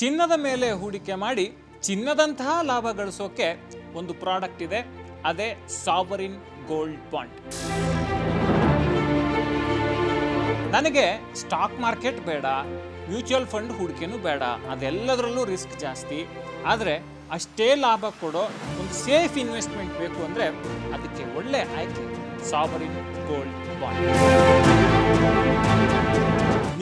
ಚಿನ್ನದ ಮೇಲೆ ಹೂಡಿಕೆ ಮಾಡಿ ಚಿನ್ನದಂತಹ ಲಾಭ ಗಳಿಸೋಕೆ ಒಂದು ಪ್ರಾಡಕ್ಟ್ ಇದೆ, ಅದೇ ಸಾವರಿನ್ ಗೋಲ್ಡ್ ಬಾಂಡ್. ನನಗೆ ಸ್ಟಾಕ್ ಮಾರ್ಕೆಟ್ ಬೇಡ, ಮ್ಯೂಚುವಲ್ ಫಂಡ್ ಹೂಡಿಕೆನೂ ಬೇಡ, ಅದೆಲ್ಲದರಲ್ಲೂ ರಿಸ್ಕ್ ಜಾಸ್ತಿ. ಆದರೆ ಅಷ್ಟೇ ಲಾಭ ಕೊಡೋ ಒಂದು ಸೇಫ್ ಇನ್ವೆಸ್ಟ್ಮೆಂಟ್ ಬೇಕು ಅಂದರೆ ಅದಕ್ಕೆ ಒಳ್ಳೆ ಆಯ್ಕೆ ಸಾವರಿನ್ ಗೋಲ್ಡ್ ಬಾಂಡ್.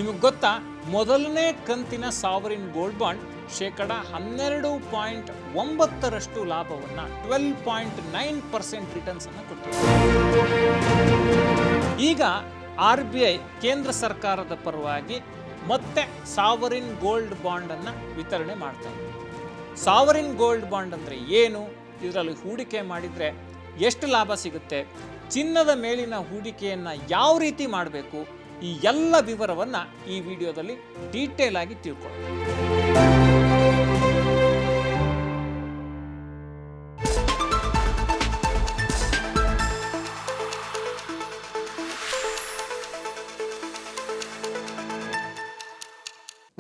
ನಿಮಗೆ ಗೊತ್ತಾ? ಮೊದಲನೇ ಕಂತಿನ ಸಾವರಿನ್ ಗೋಲ್ಡ್ ಬಾಂಡ್ ಶೇಕಡ ಹನ್ನೆರಡು ಪಾಯಿಂಟ್ ಒಂಬತ್ತರಷ್ಟು ಲಾಭವನ್ನು twelve point nine percent returns ಅನ್ನು ಕೊಟ್ಟಿದೆ. ಈಗ ಆರ್ ಬಿ ಐ ಕೇಂದ್ರ ಸರ್ಕಾರದ ಪರವಾಗಿ ಮತ್ತೆ ಸಾವರಿನ್ ಗೋಲ್ಡ್ ಬಾಂಡ್ ಅನ್ನು ವಿತರಣೆ ಮಾಡ್ತಾ ಇದೆ. ಸಾವರಿನ್ ಗೋಲ್ಡ್ ಬಾಂಡ್ ಅಂದರೆ ಏನು? ಇದರಲ್ಲಿ ಹೂಡಿಕೆ ಮಾಡಿದರೆ ಎಷ್ಟು ಲಾಭ ಸಿಗುತ್ತೆ? ಚಿನ್ನದ ಮೇಲಿನ ಹೂಡಿಕೆಯನ್ನು ಯಾವ ರೀತಿ ಮಾಡಬೇಕು? ಈ ಎಲ್ಲ ವಿವರವನ್ನ ಈ ವಿಡಿಯೋದಲ್ಲಿ ಡೀಟೇಲ್ ಆಗಿ ತಿಳ್ಕೊಳ್ಳಿ.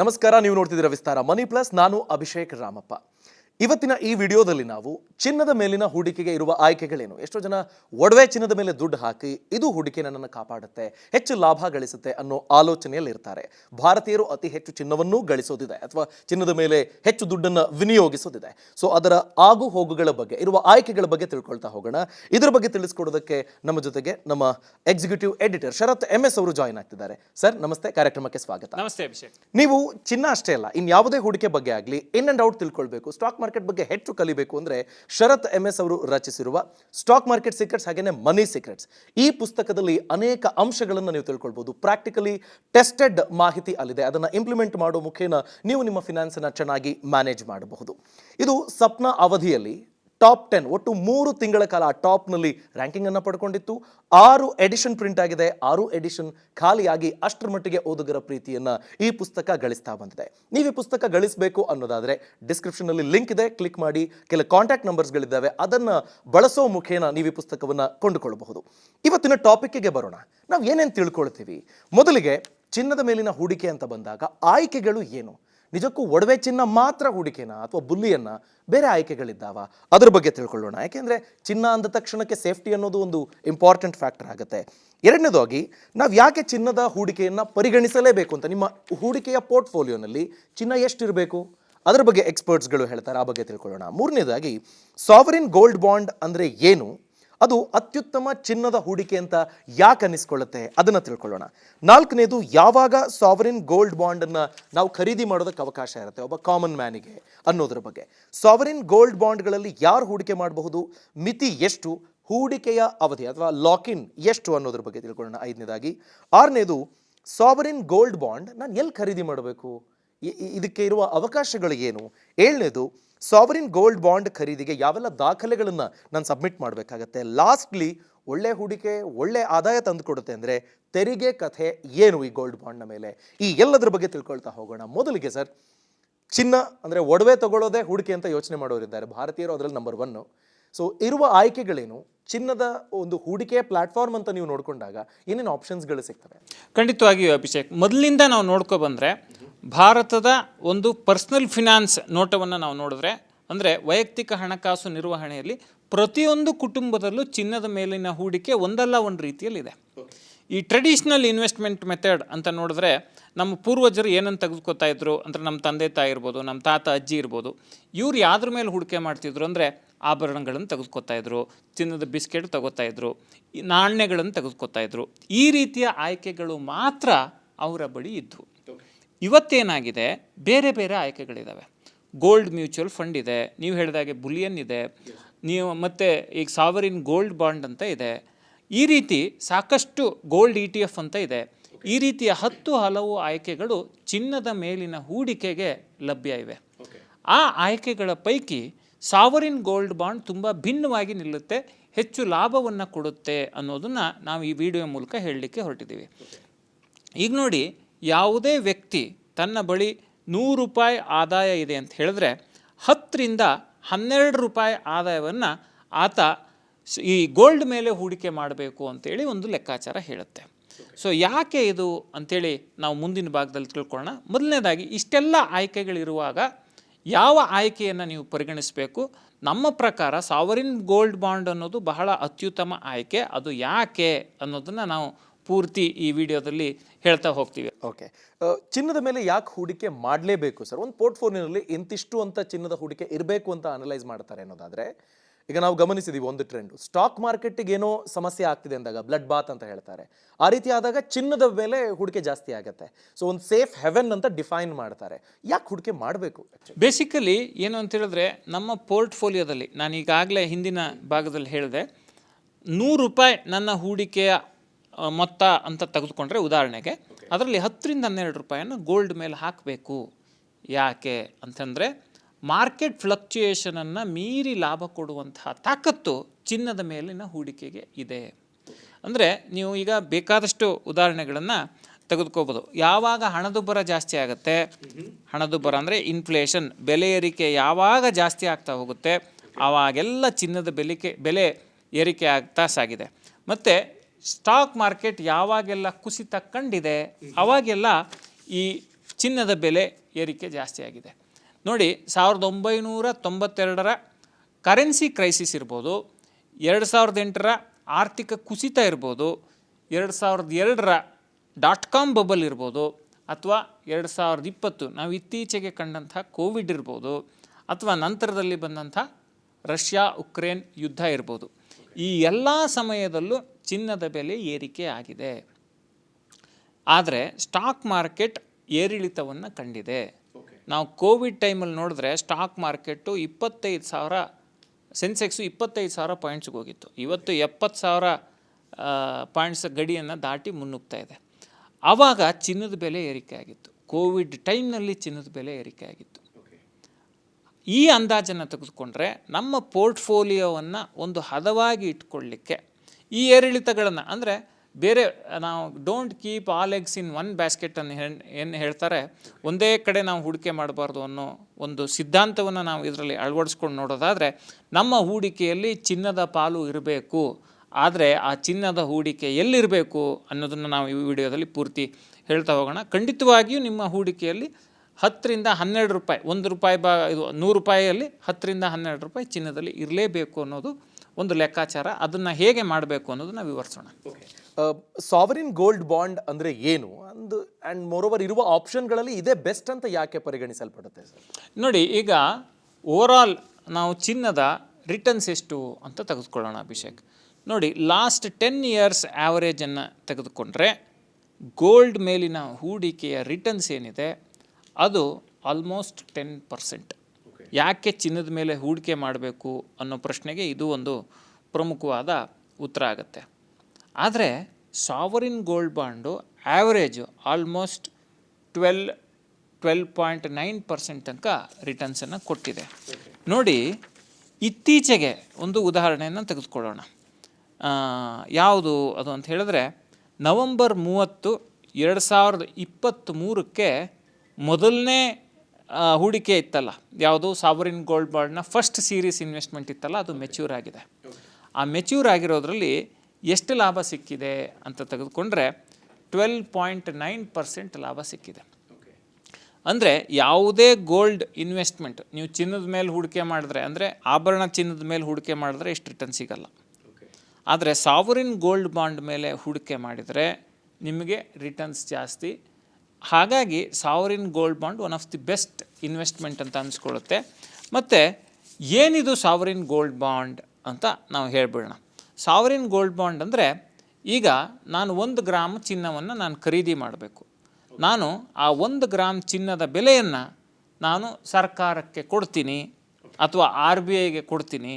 ನಮಸ್ಕಾರ, ನೀವು ನೋಡ್ತಿದ್ದೀರಾ ವಿಸ್ತಾರ. ಮನಿ ಪ್ಲಸ್, ನಾನು ಅಭಿಷೇಕ್ ರಾಮಪ್ಪ. ಇವತ್ತಿನ ಈ ವಿಡಿಯೋದಲ್ಲಿ ನಾವು ಚಿನ್ನದ ಮೇಲಿನ ಹೂಡಿಕೆಗೆ ಇರುವ ಆಯ್ಕೆಗಳೇನು? ಎಷ್ಟೋ ಜನ ಒಡವೆ ಚಿನ್ನದ ಮೇಲೆ ದುಡ್ಡು ಹಾಕಿ ಇದು ಹೂಡಿಕೆ ನನ್ನನ್ನು ಕಾಪಾಡುತ್ತೆ ಹೆಚ್ಚು ಲಾಭ ಗಳಿಸುತ್ತೆ ಅನ್ನೋ ಆಲೋಚನೆಯಲ್ಲಿ ಇರ್ತಾರೆ. ಭಾರತೀಯರು ಅತಿ ಹೆಚ್ಚು ಚಿನ್ನವನ್ನೂ ಗಳಿಸೋದಿದೆ ಅಥವಾ ಚಿನ್ನದ ಮೇಲೆ ಹೆಚ್ಚು ದುಡ್ಡನ್ನು ವಿನಿಯೋಗಿಸೋದಿದೆ. ಸೊ ಅದರ ಆಗು ಹೋಗುಗಳ ಬಗ್ಗೆ ಇರುವ ಆಯ್ಕೆಗಳ ಬಗ್ಗೆ ತಿಳ್ಕೊಳ್ತಾ ಹೋಗೋಣ. ಇದರ ಬಗ್ಗೆ ತಿಳಿಸ್ಕೊಡೋದಕ್ಕೆ ನಮ್ಮ ಜೊತೆಗೆ ನಮ್ಮ executive editor Sharath M S ಅವರು ಜಾಯಿನ್ ಆಗ್ತಿದ್ದಾರೆ. ಸರ್ ನಮಸ್ತೆ. ಕಾರ್ಯಕ್ರಮಕ್ಕೆ ಸ್ವಾಗತ. ನಮಸ್ತೆ ಅಭಿಷೇಕ್. ನೀವು ಚಿನ್ನ ಅಷ್ಟೇ ಅಲ್ಲ ಇನ್ ಯಾವುದೇ ಹೂಡಿಕೆ ಬಗ್ಗೆ ಆಗಲಿ ಇನ್ ಅಂಡ್ ಔಟ್ ತಿಳ್ಕೊಳ್ಬೇಕು. ಸ್ಟಾಕ್ ಮಾರ್ಕೆಟ್ ಬಗ್ಗೆ ಹೆಚ್ಚು ಕಲಿಬೇಕು ಅಂದ್ರೆ ಶರತ್ ಎಂ ಎಸ್ ಅವರು ರಚಿಸಿರುವ ಸ್ಟಾಕ್ ಮಾರ್ಕೆಟ್ ಸೀಕ್ರೆಟ್ಸ್ ಹಾಗೆಯೇ ಮನಿ ಸೀಕ್ರೆಟ್ಸ್. ಈ ಪುಸ್ತಕದಲ್ಲಿ ಅನೇಕ ಅಂಶಗಳನ್ನು ನೀವು ತಿಳ್ಕೊಳ್ಬೋದು. ಪ್ರಾಕ್ಟಿಕಲಿ ಟೆಸ್ಟೆಡ್ ಮಾಹಿತಿ ಅಲ್ಲಿದೆ. ಅದನ್ನ ಇಂಪ್ಲಿಮೆಂಟ್ ಮಾಡೋ ಮುಖೇನ ನೀವು ನಿಮ್ಮ ಫಿನಾನ್ಸನ್ನು ಚೆನ್ನಾಗಿ ಮ್ಯಾನೇಜ್ ಮಾಡಬಹುದು. ಇದು ಸಪ್ನ ಅವಧಿಯಲ್ಲಿ ಟಾಪ್ ಟೆನ್, ಒಟ್ಟು ಮೂರು ತಿಂಗಳ ಕಾಲ ಆ ಟಾಪ್ನಲ್ಲಿ ರ್ಯಾಂಕಿಂಗ್ ಅನ್ನು ಪಡ್ಕೊಂಡಿತ್ತು. ಆರು ಎಡಿಷನ್ ಪ್ರಿಂಟ್ ಆಗಿದೆ. ಆರು ಎಡಿಷನ್ ಖಾಲಿಯಾಗಿ ಅಷ್ಟರ ಮಟ್ಟಿಗೆ ಓದುಗರ ಪ್ರೀತಿಯನ್ನ ಈ ಪುಸ್ತಕ ಗಳಿಸ್ತಾ ಬಂದಿದೆ. ನೀವು ಈ ಪುಸ್ತಕ ಗಳಿಸಬೇಕು ಅನ್ನೋದಾದ್ರೆ ಡಿಸ್ಕ್ರಿಪ್ಷನ್ ಅಲ್ಲಿ ಲಿಂಕ್ ಇದೆ. ಕ್ಲಿಕ್ ಮಾಡಿ. ಕೆಲ ಕಾಂಟ್ಯಾಕ್ಟ್ ನಂಬರ್ಸ್ಗಳಿದ್ದಾವೆ. ಅದನ್ನ ಬಳಸೋ ಮುಖೇನ ನೀವು ಈ ಪುಸ್ತಕವನ್ನ ಕೊಂಡುಕೊಳ್ಳಬಹುದು. ಇವತ್ತಿನ ಟಾಪಿಕ್ಗೆ ಬರೋಣ. ನಾವು ಏನೇನು ತಿಳ್ಕೊಳ್ತೀವಿ? ಮೊದಲಿಗೆ ಚಿನ್ನದ ಮೇಲಿನ ಹೂಡಿಕೆ ಅಂತ ಬಂದಾಗ ಆಯ್ಕೆಗಳು ಏನು? ನಿಜಕ್ಕೂ ಒಡವೆ ಚಿನ್ನ ಮಾತ್ರ ಹೂಡಿಕೆನಾ ಅಥವಾ ಬುಲ್ಲಿಯನ್ನ ಬೇರೆ ಆಯ್ಕೆಗಳಿದ್ದಾವ? ಅದ್ರ ಬಗ್ಗೆ ತಿಳ್ಕೊಳ್ಳೋಣ. ಯಾಕೆಂದ್ರೆ ಚಿನ್ನ ಅಂದ ತಕ್ಷಣಕ್ಕೆ ಸೇಫ್ಟಿ ಅನ್ನೋದು ಒಂದು ಇಂಪಾರ್ಟೆಂಟ್ ಫ್ಯಾಕ್ಟರ್ ಆಗುತ್ತೆ. ಎರಡನೇದಾಗಿ, ನಾವು ಯಾಕೆ ಚಿನ್ನದ ಹೂಡಿಕೆಯನ್ನ ಪರಿಗಣಿಸಲೇಬೇಕು ಅಂತ ನಿಮ್ಮ ಹೂಡಿಕೆಯ ಪೋರ್ಟ್ಫೋಲಿಯೋನಲ್ಲಿ ಚಿನ್ನ ಎಷ್ಟಿರಬೇಕು? ಅದರ ಬಗ್ಗೆ ಎಕ್ಸ್ಪರ್ಟ್ಸ್ಗಳು ಹೇಳ್ತಾರೆ. ಆ ಬಗ್ಗೆ ತಿಳ್ಕೊಳ್ಳೋಣ. ಮೂರನೇದಾಗಿ ಸಾವರಿನ್ ಗೋಲ್ಡ್ ಬಾಂಡ್ ಅಂದ್ರೆ ಏನು? ಅದು ಅತ್ಯುತ್ತಮ ಚಿನ್ನದ ಹೂಡಿಕೆ ಅಂತ ಯಾಕೆ ಅನಿಸ್ಕೊಳ್ಳುತ್ತೆ ಅದನ್ನ ತಿಳ್ಕೊಳ್ಳೋಣ. ನಾಲ್ಕನೇದು, ಯಾವಾಗ ಸಾವರಿನ್ ಗೋಲ್ಡ್ ಬಾಂಡ್ ಅನ್ನ ನಾವು ಖರೀದಿ ಮಾಡೋದಕ್ಕೆ ಅವಕಾಶ ಇರುತ್ತೆ? ಒಬ್ಬ ಕಾಮನ್ ಮ್ಯಾನಿಗೆ ಅನ್ನೋದ್ರ ಬಗ್ಗೆ. ಸಾವರಿನ್ ಗೋಲ್ಡ್ ಬಾಂಡ್ಗಳಲ್ಲಿ ಯಾರು ಹೂಡಿಕೆ ಮಾಡಬಹುದು? ಮಿತಿ ಎಷ್ಟು? ಹೂಡಿಕೆಯ ಅವಧಿ ಅಥವಾ ಲಾಕಿನ್ ಎಷ್ಟು ಅನ್ನೋದ್ರ ಬಗ್ಗೆ ತಿಳ್ಕೊಳ್ಳೋಣ. ಐದನೇದಾಗಿ. ಆರನೇದು ಸಾವರಿನ್ ಗೋಲ್ಡ್ ಬಾಂಡ್ ನಾನು ಎಲ್ಲಿ ಖರೀದಿ ಮಾಡಬೇಕು? ಇದಕ್ಕೆ ಇರುವ ಅವಕಾಶಗಳು ಏನು? ಏಳನೇದು ಸಾವರಿನ್ ಗೋಲ್ಡ್ ಬಾಂಡ್ ಖರೀದಿಗೆ ಯಾವೆಲ್ಲ ದಾಖಲೆಗಳನ್ನು ನಾನು ಸಬ್ಮಿಟ್ ಮಾಡಬೇಕಾಗತ್ತೆ? ಲಾಸ್ಟ್ಲಿ ಒಳ್ಳೆ ಹೂಡಿಕೆ, ಒಳ್ಳೆ ಆದಾಯ ತಂದು ಕೊಡುತ್ತೆ ಅಂದರೆ ತೆರಿಗೆ ಕಥೆ ಏನು ಈ ಗೋಲ್ಡ್ ಬಾಂಡ್ನ ಮೇಲೆ? ಈ ಎಲ್ಲದರ ಬಗ್ಗೆ ತಿಳ್ಕೊಳ್ತಾ ಹೋಗೋಣ. ಮೊದಲಿಗೆ ಸರ್, ಚಿನ್ನ ಅಂದರೆ ಒಡವೆ ತಗೊಳ್ಳೋದೇ ಹೂಡಿಕೆ ಅಂತ ಯೋಚನೆ ಮಾಡೋರಿದ್ದಾರೆ ಭಾರತೀಯರು ಅದರಲ್ಲಿ ನಂಬರ್ ಒನ್ನು ಸೊ ಇರುವ ಆಯ್ಕೆಗಳೇನು? ಚಿನ್ನದ ಒಂದು ಹೂಡಿಕೆ ಪ್ಲಾಟ್ಫಾರ್ಮ್ ಅಂತ ನೀವು ನೋಡಿಕೊಂಡಾಗ ಏನೇನು ಆಪ್ಷನ್ಸ್ಗಳು ಸಿಗ್ತವೆ? ಖಂಡಿತವಾಗಿಯೂ ಅಭಿಷೇಕ್. ಮೊದಲಿಂದ ನಾವು ನೋಡ್ಕೊ ಬಂದರೆ ಭಾರತದ ಒಂದು ಪರ್ಸ್ನಲ್ ಫಿನಾನ್ಸ್ ನೋಟವನ್ನು ನಾವು ನೋಡಿದ್ರೆ, ಅಂದರೆ ವೈಯಕ್ತಿಕ ಹಣಕಾಸು ನಿರ್ವಹಣೆಯಲ್ಲಿ ಪ್ರತಿಯೊಂದು ಕುಟುಂಬದಲ್ಲೂ ಚಿನ್ನದ ಮೇಲಿನ ಹೂಡಿಕೆ ಒಂದಲ್ಲ ಒಂದು ರೀತಿಯಲ್ಲಿದೆ. ಈ ಟ್ರೆಡಿಷ್ನಲ್ ಇನ್ವೆಸ್ಟ್ಮೆಂಟ್ ಮೆಥಡ್ ಅಂತ ನೋಡಿದ್ರೆ, ನಮ್ಮ ಪೂರ್ವಜರು ಏನನ್ನು ತೆಗೆದುಕೊತಾ ಇದ್ರು? ಅಂದರೆ ನಮ್ಮ ತಂದೆ ತಾಯಿ ಇರ್ಬೋದು, ನಮ್ಮ ತಾತ, ಅಜ್ಜಿ ಇರ್ಬೋದು, ಇವ್ರು ಯಾವ್ದ್ರ ಮೇಲೆ ಹೂಡಿಕೆ ಮಾಡ್ತಿದ್ರು? ಅಂದರೆ ಆಭರಣಗಳನ್ನು ತೆಗೆದುಕೊತಾ ಇದ್ರು, ಚಿನ್ನದ ಬಿಸ್ಕೆಟ್ ತಗೋತಾ ಇದ್ರು, ನಾಣ್ಯಗಳನ್ನು ತೆಗೆದುಕೊತಾ ಇದ್ರು. ಈ ರೀತಿಯ ಆಯ್ಕೆಗಳು ಮಾತ್ರ ಅವರ ಬಳಿ ಇದ್ವು. ಇವತ್ತೇನಾಗಿದೆ? ಬೇರೆ ಬೇರೆ ಆಯ್ಕೆಗಳಿದ್ದಾವೆ ಗೋಲ್ಡ್ ಮ್ಯೂಚುವಲ್ ಫಂಡ್ ಇದೆ ನೀವು ಹೇಳಿದಾಗೆ ಬುಲಿಯನ್ ಇದೆ ನೀವು ಮತ್ತು ಈಗ ಸಾವರಿನ್ ಗೋಲ್ಡ್ ಬಾಂಡ್ ಅಂತ ಇದೆ. ಈ ರೀತಿ ಸಾಕಷ್ಟು ಗೋಲ್ಡ್ ಇ ಟಿ ಎಫ್ ಅಂತ ಇದೆ. ಈ ರೀತಿಯ ಹತ್ತು ಹಲವು ಆಯ್ಕೆಗಳು ಚಿನ್ನದ ಮೇಲಿನ ಹೂಡಿಕೆಗೆ ಲಭ್ಯ ಇವೆ. ಆ ಆಯ್ಕೆಗಳ ಪೈಕಿ ಸಾವರಿನ್ ಗೋಲ್ಡ್ ಬಾಂಡ್ ತುಂಬ ಭಿನ್ನವಾಗಿ ನಿಲ್ಲುತ್ತೆ ಹೆಚ್ಚು ಲಾಭವನ್ನು ಕೊಡುತ್ತೆ ಅನ್ನೋದನ್ನು ನಾವು ಈ ವಿಡಿಯೋ ಮೂಲಕ ಹೇಳಲಿಕ್ಕೆ ಹೊರಟಿದ್ದೀವಿ. ಈಗ ನೋಡಿ ಯಾವುದೇ ವ್ಯಕ್ತಿ ತನ್ನ ಬಳಿ ನೂರು ರೂಪಾಯಿ ಆದಾಯ ಇದೆ ಅಂತ ಹೇಳಿದ್ರೆ ಹತ್ತರಿಂದ ಹನ್ನೆರಡು ರೂಪಾಯಿ ಆದಾಯವನ್ನು ಆತ ಈ ಗೋಲ್ಡ್ ಮೇಲೆ ಹೂಡಿಕೆ ಮಾಡಬೇಕು ಅಂತೇಳಿ ಒಂದು ಲೆಕ್ಕಾಚಾರ ಹೇಳುತ್ತೆ. ಸೊ ಯಾಕೆ ಇದು ಅಂಥೇಳಿ ನಾವು ಮುಂದಿನ ಭಾಗದಲ್ಲಿ ತಿಳ್ಕೊಳ್ಳೋಣ. ಮೊದಲನೇದಾಗಿ, ಇಷ್ಟೆಲ್ಲ ಆಯ್ಕೆಗಳಿರುವಾಗ ಯಾವ ಆಯ್ಕೆಯನ್ನು ನೀವು ಪರಿಗಣಿಸಬೇಕು? ನಮ್ಮ ಪ್ರಕಾರ ಸಾವರಿನ್ ಗೋಲ್ಡ್ ಬಾಂಡ್ ಅನ್ನೋದು ಬಹಳ ಅತ್ಯುತ್ತಮ ಆಯ್ಕೆ. ಅದು ಯಾಕೆ ಅನ್ನೋದನ್ನು ನಾವು ಪೂರ್ತಿ ಈ ವಿಡಿಯೋದಲ್ಲಿ ಹೇಳ್ತಾ ಹೋಗ್ತೀವಿ. ಓಕೆ. ಚಿನ್ನದ ಮೇಲೆ ಯಾಕೆ ಹೂಡಿಕೆ ಮಾಡಲೇಬೇಕು ಸರ್? ಒಂದು ಪೋರ್ಟ್ಫೋಲಿಯೋನಲ್ಲಿ ಇಂತಿಷ್ಟು ಅಂತ ಚಿನ್ನದ ಹೂಡಿಕೆ ಇರಬೇಕು ಅಂತ ಅನಲೈಸ್ ಮಾಡ್ತಾರೆ ಅನ್ನೋದಾದರೆ ಈಗ ನಾವು ಗಮನಿಸಿದೀವಿ ಒಂದು ಟ್ರೆಂಡು. ಸ್ಟಾಕ್ ಮಾರ್ಕೆಟಿಗೆ ಏನೋ ಸಮಸ್ಯೆ ಆಗ್ತಿದೆ ಅಂದಾಗ ಬ್ಲಡ್ ಬಾತ್ ಅಂತ ಹೇಳ್ತಾರೆ. ಆ ರೀತಿ ಆದಾಗ ಚಿನ್ನದ ಮೇಲೆ ಹೂಡಿಕೆ ಜಾಸ್ತಿ ಆಗುತ್ತೆ. ಸೊ ಒಂದು ಸೇಫ್ ಹೆವೆನ್ ಅಂತ ಡಿಫೈನ್ ಮಾಡ್ತಾರೆ. ಯಾಕೆ ಹೂಡಿಕೆ ಮಾಡಬೇಕು ಬೇಸಿಕಲಿ ಏನು ಅಂತ ಹೇಳಿದ್ರೆ ನಮ್ಮ ಪೋರ್ಟ್ಫೋಲಿಯೋದಲ್ಲಿ ನಾನು ಈಗಾಗಲೇ ಹಿಂದಿನ ಭಾಗದಲ್ಲಿ ಹೇಳಿದೆ ನೂರು ರೂಪಾಯಿ ನನ್ನ ಹೂಡಿಕೆಯ ಮೊತ್ತ ಅಂತ ತೆಗೆದುಕೊಂಡ್ರೆ ಉದಾಹರಣೆಗೆ ಅದರಲ್ಲಿ ಹತ್ತರಿಂದ ಹನ್ನೆರಡು ರೂಪಾಯಿಯನ್ನು ಗೋಲ್ಡ್ ಮೇಲೆ ಹಾಕಬೇಕು. ಯಾಕೆ ಅಂತಂದರೆ ಮಾರ್ಕೆಟ್ ಫ್ಲಕ್ಚುಯೇಷನನ್ನು ಮೀರಿ ಲಾಭ ಕೊಡುವಂತಹ ತಾಕತ್ತು ಚಿನ್ನದ ಮೇಲಿನ ಹೂಡಿಕೆಗೆ ಇದೆ. ಅಂದರೆ ನೀವು ಈಗ ಬೇಕಾದಷ್ಟು ಉದಾಹರಣೆಗಳನ್ನು ತೆಗೆದುಕೋಬೋದು ಯಾವಾಗ ಹಣದುಬ್ಬರ ಜಾಸ್ತಿ ಆಗುತ್ತೆ? ಹಣದುಬ್ಬರ ಅಂದರೆ ಇನ್ಫ್ಲೇಷನ್ ಬೆಲೆ ಏರಿಕೆ ಯಾವಾಗ ಜಾಸ್ತಿ ಆಗ್ತಾ ಹೋಗುತ್ತೆ? ಆವಾಗೆಲ್ಲ ಚಿನ್ನದ ಬೆಲಿಕೆ, ಬೆಲೆ ಏರಿಕೆ ಆಗ್ತಾ ಸಾಗಿದೆ. ಮತ್ತು ಸ್ಟಾಕ್ ಮಾರ್ಕೆಟ್ ಯಾವಾಗೆಲ್ಲ ಕುಸಿತ ಕಂಡಿದೆ, ಅವಾಗೆಲ್ಲ ಈ ಚಿನ್ನದ ಬೆಲೆ ಏರಿಕೆ ಜಾಸ್ತಿ ಆಗಿದೆ. ನೋಡಿ, ಸಾವಿರದ ಒಂಬೈನೂರ ತೊಂಬತ್ತೆರಡರ ಕರೆನ್ಸಿ ಕ್ರೈಸಿಸ್ ಇರ್ಬೋದು, ಎರಡು ಸಾವಿರದ ಎಂಟರ ಆರ್ಥಿಕ ಕುಸಿತ ಇರ್ಬೋದು, ಎರಡು ಸಾವಿರದ ಎರಡರ ಡಾಟ್ ಕಾಮ್ ಬಬಲ್ ಇರ್ಬೋದು, ಅಥವಾ ಎರಡು ಸಾವಿರದ ಇಪ್ಪತ್ತು ನಾವು ಇತ್ತೀಚೆಗೆ ಕಂಡಂಥ ಕೋವಿಡ್ ಇರ್ಬೋದು, ಅಥವಾ ನಂತರದಲ್ಲಿ ಬಂದಂಥ ರಷ್ಯಾ ಉಕ್ರೇನ್ ಯುದ್ಧ ಇರ್ಬೋದು. ಈ ಎಲ್ಲ ಸಮಯದಲ್ಲೂ ಚಿನ್ನದ ಬೆಲೆ ಏರಿಕೆ ಆಗಿದೆ. ಆದರೆ ಸ್ಟಾಕ್ ಮಾರ್ಕೆಟ್ ಏರಿಳಿತವನ್ನು ಕಂಡಿದೆ. ನಾವು ಕೋವಿಡ್ ಟೈಮಲ್ಲಿ ನೋಡಿದ್ರೆ ಸ್ಟಾಕ್ ಮಾರ್ಕೆಟು ಇಪ್ಪತ್ತೈದು ಸಾವಿರ ಸೆನ್ಸೆಕ್ಸು ಇಪ್ಪತ್ತೈದು ಸಾವಿರ ಪಾಯಿಂಟ್ಸ್ಗೆ ಹೋಗಿತ್ತು. ಇವತ್ತು ಎಪ್ಪತ್ತು ಸಾವಿರ ಪಾಯಿಂಟ್ಸ್ ಗಡಿಯನ್ನು ದಾಟಿ ಮುನ್ನುಗ್ತಾ ಇದೆ. ಆವಾಗ ಚಿನ್ನದ ಬೆಲೆ ಏರಿಕೆ ಆಗಿತ್ತು. ಕೋವಿಡ್ ಟೈಮ್ನಲ್ಲಿ ಚಿನ್ನದ ಬೆಲೆ ಏರಿಕೆ ಆಗಿತ್ತು. ಈ ಅಂದಾಜನ್ನು ತೆಗೆದುಕೊಂಡ್ರೆ ನಮ್ಮ ಪೋರ್ಟ್ಫೋಲಿಯೋವನ್ನು ಒಂದು ಹದವಾಗಿ ಇಟ್ಕೊಳ್ಳಿಕ್ಕೆ ಈ ಏರಿಳಿತಗಳನ್ನು, ಅಂದರೆ ಬೇರೆ, ನಾವು don't keep all eggs in one basket ಅನ್ನು ಏನು ಹೇಳ್ತಾರೆ, ಒಂದೇ ಕಡೆ ನಾವು ಹೂಡಿಕೆ ಮಾಡಬಾರ್ದು ಅನ್ನೋ ಒಂದು ಸಿದ್ಧಾಂತವನ್ನು ನಾವು ಇದರಲ್ಲಿ ಅಳವಡಿಸ್ಕೊಂಡು ನೋಡೋದಾದರೆ, ನಮ್ಮ ಹೂಡಿಕೆಯಲ್ಲಿ ಚಿನ್ನದ ಪಾಲು ಇರಬೇಕು, ಆದರೆ ಆ ಚಿನ್ನದ ಹೂಡಿಕೆ ಎಲ್ಲಿರಬೇಕು ಅನ್ನೋದನ್ನು ನಾವು ಈ ವಿಡಿಯೋದಲ್ಲಿ ಪೂರ್ತಿ ಹೇಳ್ತಾ ಹೋಗೋಣ. ಖಂಡಿತವಾಗಿಯೂ ನಿಮ್ಮ ಹೂಡಿಕೆಯಲ್ಲಿ ಹತ್ತರಿಂದ ಹನ್ನೆರಡು ರೂಪಾಯಿ, ಒಂದು ರೂಪಾಯಿ ಬಾ, ಇದು ನೂರು ರೂಪಾಯಿಯಲ್ಲಿ ಹತ್ತರಿಂದ ಹನ್ನೆರಡು ರೂಪಾಯಿ ಚಿನ್ನದಲ್ಲಿ ಇರಲೇಬೇಕು ಅನ್ನೋದು ಒಂದು ಲೆಕ್ಕಾಚಾರ ಅದನ್ನು ಹೇಗೆ ಮಾಡಬೇಕು ಅನ್ನೋದನ್ನು ವಿವರಿಸೋಣ. ಸಾವರಿನ್ ಗೋಲ್ಡ್ ಬಾಂಡ್ ಅಂದ್ರೆ ಏನು? ಅಂದ್ ಅಂಡ್ ಓವರ್ ಇರುವ ಆಪ್ಷನ್ಗಳಲ್ಲಿ ಇದೇ ಬೆಸ್ಟ್ ಅಂತ ಯಾಕೆ ಪರಿಗಣಿಸಲ್ಪಡುತ್ತೆ ಸರ್? ನೋಡಿ ಈಗ ಓವರಾಲ್ ನಾವು ಚಿನ್ನದ ರಿಟರ್ನ್ಸ್ ಎಷ್ಟು ಅಂತ ತೆಗೆದುಕೊಳ್ಳೋಣ ಅಭಿಷೇಕ್. ನೋಡಿ ಲಾಸ್ಟ್ ಟೆನ್ ಇಯರ್ಸ್ ಆ್ಯಾವರೇಜನ್ನು ತೆಗೆದುಕೊಂಡ್ರೆ ಗೋಲ್ಡ್ ಮೇಲಿನ ಹೂಡಿಕೆಯ ರಿಟರ್ನ್ಸ್ ಏನಿದೆ? ಅದು ಆಲ್ಮೋಸ್ಟ್ ಟೆನ್ ಪರ್ಸೆಂಟ್ ಯಾಕೆ ಚಿನ್ನದ ಮೇಲೆ ಹೂಡಿಕೆ ಮಾಡಬೇಕು ಅನ್ನೋ ಪ್ರಶ್ನೆಗೆ ಇದು ಒಂದು ಪ್ರಮುಖವಾದ ಉತ್ತರ ಆಗುತ್ತೆ. ಆದರೆ sovereign gold bond average almost twelve twelve point nine percent ತನಕ ರಿಟರ್ನ್ಸನ್ನು ಕೊಟ್ಟಿದೆ. ನೋಡಿ, ಇತ್ತೀಚೆಗೆ ಒಂದು ಉದಾಹರಣೆಯನ್ನು ತೆಗೆದುಕೊಳ್ಳೋಣ. ಯಾವುದು ಅದು ಅಂತ ಹೇಳಿದ್ರೆ, ನವಂಬರ್ ಮೂವತ್ತು ಎರಡು ಸಾವಿರದ ಇಪ್ಪತ್ತ್ಮೂರಕ್ಕೆ ಮೊದಲನೇ ಹೂಡಿಕೆ ಇತ್ತಲ್ಲ. ಯಾವುದು ಸಾವರಿನ್ ಗೋಲ್ಡ್ ಬಾಂಡ್ನ ಫಸ್ಟ್ ಸೀರೀಸ್ ಇನ್ವೆಸ್ಟ್ಮೆಂಟ್ ಇತ್ತಲ್ಲ, ಅದು ಮೆಚ್ಯೂರ್ ಆಗಿದೆ. ಆ ಮೆಚ್ಯೂರ್ ಆಗಿರೋದ್ರಲ್ಲಿ ಎಷ್ಟು ಲಾಭ ಸಿಕ್ಕಿದೆ ಅಂತ ತೆಗೆದುಕೊಂಡ್ರೆ ಟ್ವೆಲ್ ಪಾಯಿಂಟ್ ನೈನ್ ಪರ್ಸೆಂಟ್ ಲಾಭ ಸಿಕ್ಕಿದೆ. ಅಂದರೆ ಯಾವುದೇ ಗೋಲ್ಡ್ ಇನ್ವೆಸ್ಟ್ಮೆಂಟ್ ನೀವು ಚಿನ್ನದ ಮೇಲೆ ಹೂಡಿಕೆ ಮಾಡಿದ್ರೆ, ಅಂದರೆ ಆಭರಣ ಚಿನ್ನದ ಮೇಲೆ ಹೂಡಿಕೆ ಮಾಡಿದ್ರೆ ಎಷ್ಟು ರಿಟರ್ನ್ ಸಿಗಲ್ಲ. ಆದರೆ ಸಾವರಿನ್ ಗೋಲ್ಡ್ ಬಾಂಡ್ ಮೇಲೆ ಹೂಡಿಕೆ ಮಾಡಿದರೆ ನಿಮಗೆ ರಿಟರ್ನ್ಸ್ ಜಾಸ್ತಿ ಹಾಗಾಗಿ sovereign gold bond one of the best investment ಅಂತ ಅನಿಸ್ಕೊಳ್ಳುತ್ತೆ. ಮತ್ತು ಏನಿದು ಸಾವರಿನ್ ಗೋಲ್ಡ್ ಬಾಂಡ್ ಅಂತ ನಾವು ಹೇಳ್ಬಿಡೋಣ. ಸಾವರಿನ್ ಗೋಲ್ಡ್ ಬಾಂಡ್ ಅಂದರೆ ಈಗ ನಾನು ಒಂದು ಗ್ರಾಮ್ ಚಿನ್ನವನ್ನು ನಾನು ಖರೀದಿ ಮಾಡಬೇಕು. ನಾನು ಆ ಒಂದು ಗ್ರಾಮ್ ಚಿನ್ನದ ಬೆಲೆಯನ್ನು ನಾನು ಸರ್ಕಾರಕ್ಕೆ ಕೊಡ್ತೀನಿ ಅಥವಾ ಆರ್ ಬಿ ಐಗೆ ಕೊಡ್ತೀನಿ.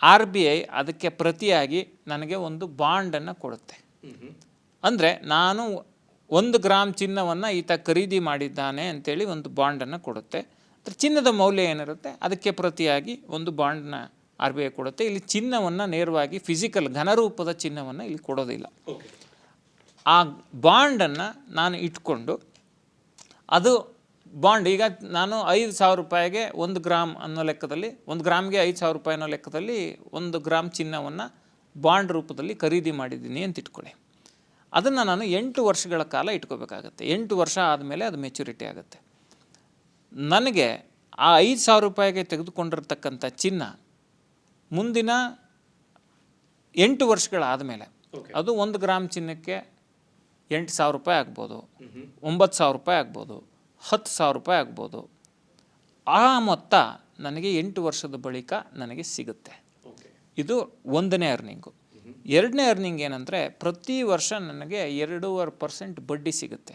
ಆರ್ ಬಿ ಐ ಅದಕ್ಕೆ ಪ್ರತಿಯಾಗಿ ನನಗೆ ಒಂದು ಬಾಂಡನ್ನು ಕೊಡುತ್ತೆ. ಅಂದರೆ ನಾನು ಒಂದು ಗ್ರಾಮ್ ಚಿನ್ನವನ್ನು ಈತ ಖರೀದಿ ಮಾಡಿದ್ದಾನೆ ಅಂತೇಳಿ ಒಂದು ಬಾಂಡನ್ನು ಕೊಡುತ್ತೆ. ಅದ್ರ ಚಿನ್ನದ ಮೌಲ್ಯ ಏನಿರುತ್ತೆ? ಅದಕ್ಕೆ ಪ್ರತಿಯಾಗಿ ಒಂದು ಬಾಂಡನ್ನ ಆರ್ ಬಿ ಐ ಕೊಡುತ್ತೆ. ಇಲ್ಲಿ ಚಿನ್ನವನ್ನು ನೇರವಾಗಿ ಫಿಸಿಕಲ್ ಘನರೂಪದ ಚಿನ್ನವನ್ನು ಇಲ್ಲಿ ಕೊಡೋದಿಲ್ಲ. ಆ ಬಾಂಡನ್ನು ನಾನು ಇಟ್ಕೊಂಡು ಅದು ಬಾಂಡ್ ಈಗ ನಾನು ಐದು ಸಾವಿರ ರೂಪಾಯಿಗೆ ಒಂದು ಗ್ರಾಮ್ ಅನ್ನೋ ಲೆಕ್ಕದಲ್ಲಿ ಒಂದು ಗ್ರಾಮ್ಗೆ ಐದು ಸಾವಿರ ರೂಪಾಯಿ ಅನ್ನೋ ಲೆಕ್ಕದಲ್ಲಿ ಒಂದು ಗ್ರಾಮ್ ಚಿನ್ನವನ್ನು ಬಾಂಡ್ ರೂಪದಲ್ಲಿ ಖರೀದಿ ಮಾಡಿದ್ದೀನಿ ಅಂತ ಇಟ್ಕೊಳ್ಳಿ. ಅದನ್ನು ನಾನು ಎಂಟು ವರ್ಷಗಳ ಕಾಲ ಇಟ್ಕೋಬೇಕಾಗತ್ತೆ. ಎಂಟು ವರ್ಷ ಆದಮೇಲೆ ಅದು ಮೆಚುರಿಟಿ ಆಗುತ್ತೆ. ನನಗೆ ಆ ಐದು ಸಾವಿರ ರೂಪಾಯಿಗೆ ತೆಗೆದುಕೊಂಡಿರ್ತಕ್ಕಂಥ ಚಿನ್ನ ಮುಂದಿನ ಎಂಟು ವರ್ಷಗಳಾದ ಮೇಲೆ ಅದು ಒಂದು ಗ್ರಾಮ್ ಚಿನ್ನಕ್ಕೆ ಎಂಟು ಸಾವಿರ ರೂಪಾಯಿ ಆಗ್ಬೋದು. ಒಂಬತ್ತು ಸಾವಿರ ರೂಪಾಯಿ ಆಗ್ಬೋದು. ಹತ್ತು ಸಾವಿರ ರೂಪಾಯಿ ಆಗ್ಬೋದು. ಆ ಮೊತ್ತ ನನಗೆ ಎಂಟು ವರ್ಷದ ಬಳಿಕ ನನಗೆ ಸಿಗುತ್ತೆ. ಇದು ಒಂದನೇ ಅರ್ನಿಂಗು ಎರಡನೇ ಅರ್ನಿಂಗ್ ಏನಂದರೆ ಪ್ರತಿ ವರ್ಷ ನನಗೆ ಎರಡೂವರೆ ಪರ್ಸೆಂಟ್ ಬಡ್ಡಿ ಸಿಗುತ್ತೆ.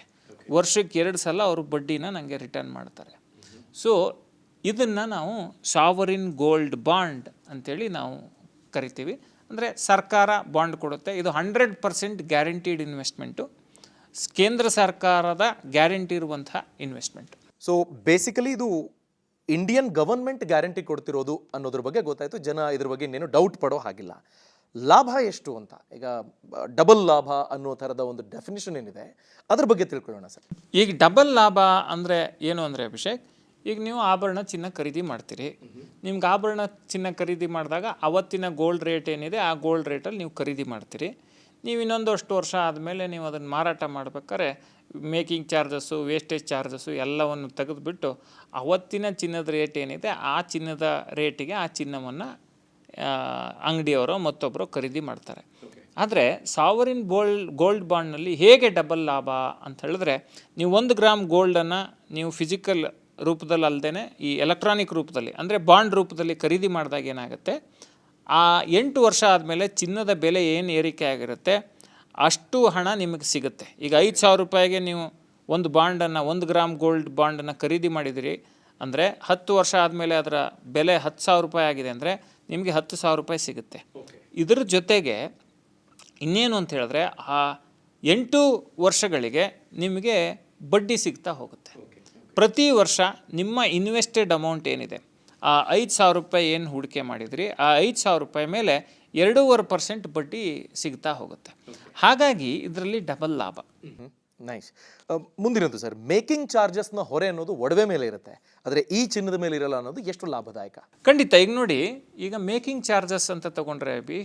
ವರ್ಷಕ್ಕೆ ಎರಡು ಸಲ ಅವರು ಬಡ್ಡಿನ ನನಗೆ ರಿಟರ್ನ್ ಮಾಡ್ತಾರೆ. ಸೊ ಇದನ್ನು ನಾವು ಸಾವರಿನ್ ಗೋಲ್ಡ್ ಬಾಂಡ್ ಅಂಥೇಳಿ ನಾವು ಕರಿತೀವಿ. ಅಂದರೆ ಸರ್ಕಾರ ಬಾಂಡ್ ಕೊಡುತ್ತೆ. ಇದು ಹಂಡ್ರೆಡ್ ಪರ್ಸೆಂಟ್ ಗ್ಯಾರಂಟೀಡ್ ಇನ್ವೆಸ್ಟ್ಮೆಂಟು ಕೇಂದ್ರ ಸರ್ಕಾರದ ಗ್ಯಾರಂಟಿ ಇರುವಂತಹ ಇನ್ವೆಸ್ಟ್ಮೆಂಟ್ ಸೊ ಬೇಸಿಕಲಿ ಇದು ಇಂಡಿಯನ್ ಗವರ್ಮೆಂಟ್ ಗ್ಯಾರಂಟಿ ಕೊಡ್ತಿರೋದು ಅನ್ನೋದ್ರ ಬಗ್ಗೆ ಗೊತ್ತಾಯಿತು. ಜನ ಇದ್ರ ಬಗ್ಗೆ ಇನ್ನೇನು ಡೌಟ್ ಪಡೋ ಹಾಗಿಲ್ಲ. ಲಾಭ ಎಷ್ಟು ಅಂತ. ಈಗ ಡಬಲ್ ಲಾಭ ಅನ್ನೋ ಥರದ ಒಂದು ಡೆಫಿನಿಷನ್ ಏನಿದೆ, ಅದ್ರ ಬಗ್ಗೆ ತಿಳ್ಕೊಳ್ಳೋಣ ಸರ್. ಈಗ ಡಬಲ್ ಲಾಭ ಅಂದರೆ ಏನು ಅಂದರೆ ಅಭಿಷೇಕ್, ಈಗ ನೀವು ಆಭರಣ ಚಿನ್ನ ಖರೀದಿ ಮಾಡ್ತೀರಿ. ನಿಮ್ಗೆ ಆಭರಣ ಚಿನ್ನ ಖರೀದಿ ಮಾಡಿದಾಗ ಅವತ್ತಿನ ಗೋಲ್ಡ್ ರೇಟ್ ಏನಿದೆ, ಆ ಗೋಲ್ಡ್ ರೇಟಲ್ಲಿ ನೀವು ಖರೀದಿ ಮಾಡ್ತೀರಿ. ನೀವು ಇನ್ನೊಂದಷ್ಟು ವರ್ಷ ಆದಮೇಲೆ ನೀವು ಅದನ್ನು ಮಾರಾಟ ಮಾಡ್ಬೇಕಾದ್ರೆ ಮೇಕಿಂಗ್ ಚಾರ್ಜಸ್ಸು ವೇಸ್ಟೇಜ್ ಚಾರ್ಜಸ್ಸು ಎಲ್ಲವನ್ನು ತೆಗೆದುಬಿಟ್ಟು ಅವತ್ತಿನ ಚಿನ್ನದ ರೇಟ್ ಏನಿದೆ, ಆ ಚಿನ್ನದ ರೇಟಿಗೆ ಆ ಚಿನ್ನವನ್ನು ಅಂಗಡಿಯವರು ಮತ್ತೊಬ್ಬರು ಖರೀದಿ ಮಾಡ್ತಾರೆ. ಆದರೆ ಸಾವರಿನ್ ಗೋಲ್ಡ್ ಗೋಲ್ಡ್ ಬಾಂಡ್ನಲ್ಲಿ ಹೇಗೆ ಡಬಲ್ ಲಾಭ ಅಂತ ಹೇಳಿದ್ರೆ ನೀವು ಒಂದು ಗ್ರಾಮ್ ಗೋಲ್ಡನ್ನು ನೀವು ಫಿಸಿಕಲ್ ರೂಪದಲ್ಲಿ ಅಲ್ಲದೆ ಈ ಎಲೆಕ್ಟ್ರಾನಿಕ್ ರೂಪದಲ್ಲಿ ಅಂದರೆ ಬಾಂಡ್ ರೂಪದಲ್ಲಿ ಖರೀದಿ ಮಾಡಿದಾಗ ಏನಾಗುತ್ತೆ? ಆ ಎಂಟು ವರ್ಷ ಆದಮೇಲೆ ಚಿನ್ನದ ಬೆಲೆ ಏನು ಏರಿಕೆ ಆಗಿರುತ್ತೆ? ಅಷ್ಟು ಹಣ ನಿಮಗೆ ಸಿಗುತ್ತೆ. ಈಗ ಐದು ಸಾವಿರ ರೂಪಾಯಿಗೆ ನೀವು ಒಂದು ಬಾಂಡನ್ನು ಒಂದು ಗ್ರಾಮ್ ಗೋಲ್ಡ್ ಬಾಂಡನ್ನು ಖರೀದಿ ಮಾಡಿದಿರಿ ಅಂದರೆ ಹತ್ತು ವರ್ಷ ಆದಮೇಲೆ ಅದರ ಬೆಲೆ ಹತ್ತು ಸಾವಿರ ರೂಪಾಯಿ ಆಗಿದೆ ಅಂದರೆ ನಿಮಗೆ ಹತ್ತು ಸಾವಿರ ರೂಪಾಯಿ ಸಿಗುತ್ತೆ. ಇದರ ಜೊತೆಗೆ ಇನ್ನೇನು ಅಂತ ಹೇಳಿದ್ರೆ ಆ ಎಂಟು ವರ್ಷಗಳಿಗೆ ನಿಮಗೆ ಬಡ್ಡಿ ಸಿಗ್ತಾ ಹೋಗುತ್ತೆ. ಪ್ರತಿ ವರ್ಷ ನಿಮ್ಮ ಇನ್ವೆಸ್ಟೆಡ್ ಅಮೌಂಟ್ ಏನಿದೆ ಆ ಐದು ಸಾವಿರ ರೂಪಾಯಿ ಏನು ಹೂಡಿಕೆ ಮಾಡಿದ್ರಿ ಆ ಐದು ಸಾವಿರ ರೂಪಾಯಿ ಮೇಲೆ ಎರಡೂವರೆ ಪರ್ಸೆಂಟ್ ಬಡ್ಡಿ ಸಿಗ್ತಾ ಹೋಗುತ್ತೆ. ಹಾಗಾಗಿ ಇದರಲ್ಲಿ ಡಬಲ್ ಲಾಭ. ನೈಸ್ ಮುಂದಿನದು ಸರ್, ಮೇಕಿಂಗ್ ಚಾರ್ಜಸ್ನ ಹೊರೆ ಅನ್ನೋದು ಒಡವೆ ಮೇಲೆ ಇರುತ್ತೆ. ಆದರೆ ಈ ಚಿನ್ನದ ಮೇಲೆ ಇರಲ್ಲ ಅನ್ನೋದು ಎಷ್ಟು ಲಾಭದಾಯಕ? ಖಂಡಿತ, ಈಗ ನೋಡಿ, ಈಗ ಮೇಕಿಂಗ್ ಚಾರ್ಜಸ್ ಅಂತ ತಗೊಂಡ್ರೆ ಬಿ,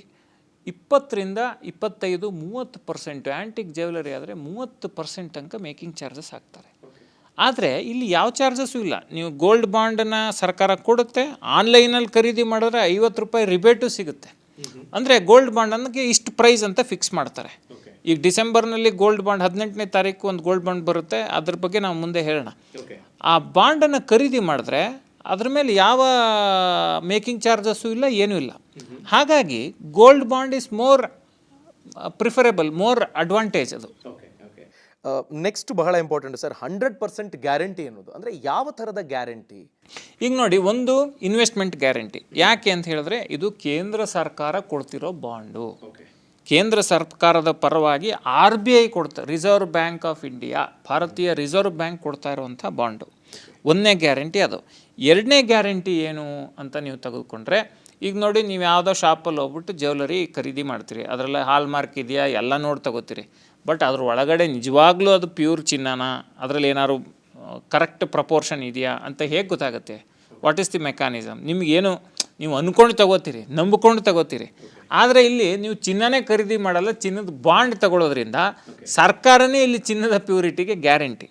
ಇಪ್ಪತ್ತರಿಂದ ಇಪ್ಪತ್ತೈದು, ಮೂವತ್ತು ಪರ್ಸೆಂಟ್ ಆ್ಯಂಟಿಕ್ ಜ್ಯುವೆಲರಿ ಆದರೆ ಮೂವತ್ತು ಪರ್ಸೆಂಟ್ ತನಕ ಮೇಕಿಂಗ್ ಚಾರ್ಜಸ್ ಹಾಕ್ತಾರೆ ಆದರೆ ಇಲ್ಲಿ ಯಾವ ಚಾರ್ಜಸ್ಸು ಇಲ್ಲ. ನೀವು ಗೋಲ್ಡ್ ಬಾಂಡನ್ನು ಸರ್ಕಾರ ಕೊಡುತ್ತೆ, ಆನ್ಲೈನಲ್ಲಿ ಖರೀದಿ ಮಾಡಿದ್ರೆ ಐವತ್ತು ರೂಪಾಯಿ ರಿಬೇಟು ಸಿಗುತ್ತೆ. ಅಂದರೆ ಗೋಲ್ಡ್ ಬಾಂಡ್ ಬಾಂಡನ್ಗೆ ಇಷ್ಟು ಪ್ರೈಸ್ ಅಂತ ಫಿಕ್ಸ್ ಮಾಡ್ತಾರೆ. ಈಗ ಡಿಸೆಂಬರ್ನಲ್ಲಿ ಗೋಲ್ಡ್ ಬಾಂಡ್ ಹದಿನೆಂಟನೇ ತಾರೀಕು ಒಂದು ಗೋಲ್ಡ್ ಬಾಂಡ್ ಬರುತ್ತೆ. ಅದ್ರ ಬಗ್ಗೆ ನಾವು ಮುಂದೆ ಹೇಳೋಣ. ಆ ಬಾಂಡನ್ನು ಖರೀದಿ ಮಾಡಿದ್ರೆ ಅದ್ರ ಮೇಲೆ ಯಾವ ಮೇಕಿಂಗ್ ಚಾರ್ಜಸ್ಸು ಇಲ್ಲ ಏನೂ ಇಲ್ಲ. ಹಾಗಾಗಿ gold bond is more preferable more advantage ಅದು. ನೆಕ್ಸ್ಟ್ ಬಹಳ important sir hundred percent guarantee ಅನ್ನೋದು. ಅಂದರೆ ಯಾವ ಥರದ ಗ್ಯಾರಂಟಿ? ಈಗ ನೋಡಿ ಒಂದು ಇನ್ವೆಸ್ಟ್ಮೆಂಟ್ ಗ್ಯಾರಂಟಿ. ಯಾಕೆ ಅಂತ ಹೇಳಿದ್ರೆ ಇದು ಕೇಂದ್ರ ಸರ್ಕಾರ ಕೊಡ್ತಿರೋ ಬಾಂಡು. ಕೇಂದ್ರ ಸರ್ಕಾರದ ಪರವಾಗಿ ಆರ್ ಬಿ ಐ ಕೊಡ್ತಾ ರಿಸರ್ವ್ ಬ್ಯಾಂಕ್ ಆಫ್ ಇಂಡಿಯಾ ಭಾರತೀಯ ರಿಸರ್ವ್ ಬ್ಯಾಂಕ್ ಕೊಡ್ತಾ ಇರುವಂಥ ಬಾಂಡು. ಒಂದನೇ ಗ್ಯಾರಂಟಿ ಅದು. ಎರಡನೇ ಗ್ಯಾರಂಟಿ ಏನು ಅಂತ ನೀವು ತೆಗೆದುಕೊಂಡ್ರೆ, ಈಗ ನೋಡಿ ನೀವು ಯಾವುದೋ ಶಾಪಲ್ಲಿ ಹೋಗ್ಬಿಟ್ಟು ಜ್ಯುವೆಲರಿ ಖರೀದಿ ಮಾಡ್ತೀರಿ. ಅದರಲ್ಲಿ ಹಾಲ್ ಮಾರ್ಕ್ ಇದೆಯಾ ಎಲ್ಲ ನೋಡಿ ತಗೋತೀರಿ. ಬಟ್ ಅದ್ರ ಒಳಗಡೆ ನಿಜವಾಗ್ಲೂ ಅದು ಪ್ಯೂರ್ ಚಿನ್ನನ, ಅದರಲ್ಲಿ ಏನಾದ್ರು ಕರೆಕ್ಟ್ ಪ್ರಪೋರ್ಷನ್ ಇದೆಯಾ ಅಂತ ಹೇಗೆ ಗೊತ್ತಾಗುತ್ತೆ? ವಾಟ್ ಈಸ್ ದಿ ಮೆಕ್ಯಾನಿಸಮ್ ನಿಮಗೇನು ನೀವು ಅಂದ್ಕೊಂಡು ತಗೋತೀರಿ ನಂಬಿಕೊಂಡು ತಗೋತೀರಿ. ಆದರೆ ಇಲ್ಲಿ ನೀವು ಚಿನ್ನನೇ ಖರೀದಿ ಮಾಡಲ್ಲ ಚಿನ್ನದ ಬಾಂಡ್ ತಗೊಳ್ಳೋದ್ರಿಂದ ಸರ್ಕಾರನೇ ಇಲ್ಲಿ ಚಿನ್ನದ ಪ್ಯೂರಿಟಿಗೆ ಗ್ಯಾರಂಟಿ.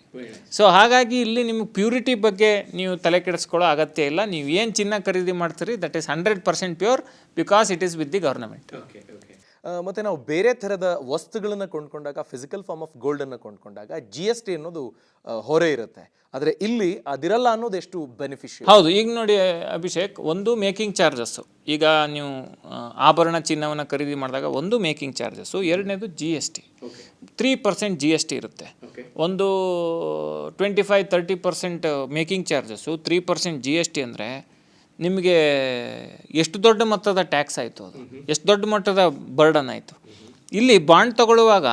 ಸೊ ಹಾಗಾಗಿ ಇಲ್ಲಿ ನಿಮಗೆ ಪ್ಯೂರಿಟಿ ಬಗ್ಗೆ ನೀವು ತಲೆ ಕೆಡಿಸ್ಕೊಳ್ಳೋ ಅಗತ್ಯ ಇಲ್ಲ. ನೀವು ಏನು ಚಿನ್ನ ಖರೀದಿ ಮಾಡ್ತೀರಿ that is hundred percent pure because it is with the government ಮತ್ತು ನಾವು ಬೇರೆ ಥರದ ವಸ್ತುಗಳನ್ನು ಕೊಂಡ್ಕೊಂಡಾಗ ಫಿಸಿಕಲ್ ಫಾರ್ಮ್ ಆಫ್ ಗೋಲ್ಡನ್ನು ಕೊಂಡ್ಕೊಂಡಾಗ ಜಿ ಎಸ್ ಟಿ ಅನ್ನೋದು ಹೊರೆ ಇರುತ್ತೆ. ಆದರೆ ಇಲ್ಲಿ ಅದಿರಲ್ಲ ಅನ್ನೋದು ಎಷ್ಟು ಬೆನಿಫಿಷಿಯಲ್ ಹೌದು ಈಗ ನೋಡಿ ಅಭಿಷೇಕ್ ಒಂದು ಮೇಕಿಂಗ್ ಚಾರ್ಜಸ್ಸು ಈಗ ನೀವು ಆಭರಣ ಚಿನ್ನವನ್ನು ಖರೀದಿ ಮಾಡಿದಾಗ ಒಂದು ಮೇಕಿಂಗ್ ಚಾರ್ಜಸ್ಸು ಎರಡನೇದು G S T three percent G S T ಇರುತ್ತೆ. ಒಂದು twenty five thirty percent making charges three percent G S T ಅಂದರೆ ನಿಮಗೆ ಎಷ್ಟು ದೊಡ್ಡ ಮೊತ್ತದ ಟ್ಯಾಕ್ಸ್ ಆಯಿತು ಅದು. ಎಷ್ಟು ದೊಡ್ಡ ಮಟ್ಟದ ಬರ್ಡನ್ ಆಯಿತು. ಇಲ್ಲಿ ಬಾಂಡ್ ತಗೊಳ್ಳುವಾಗ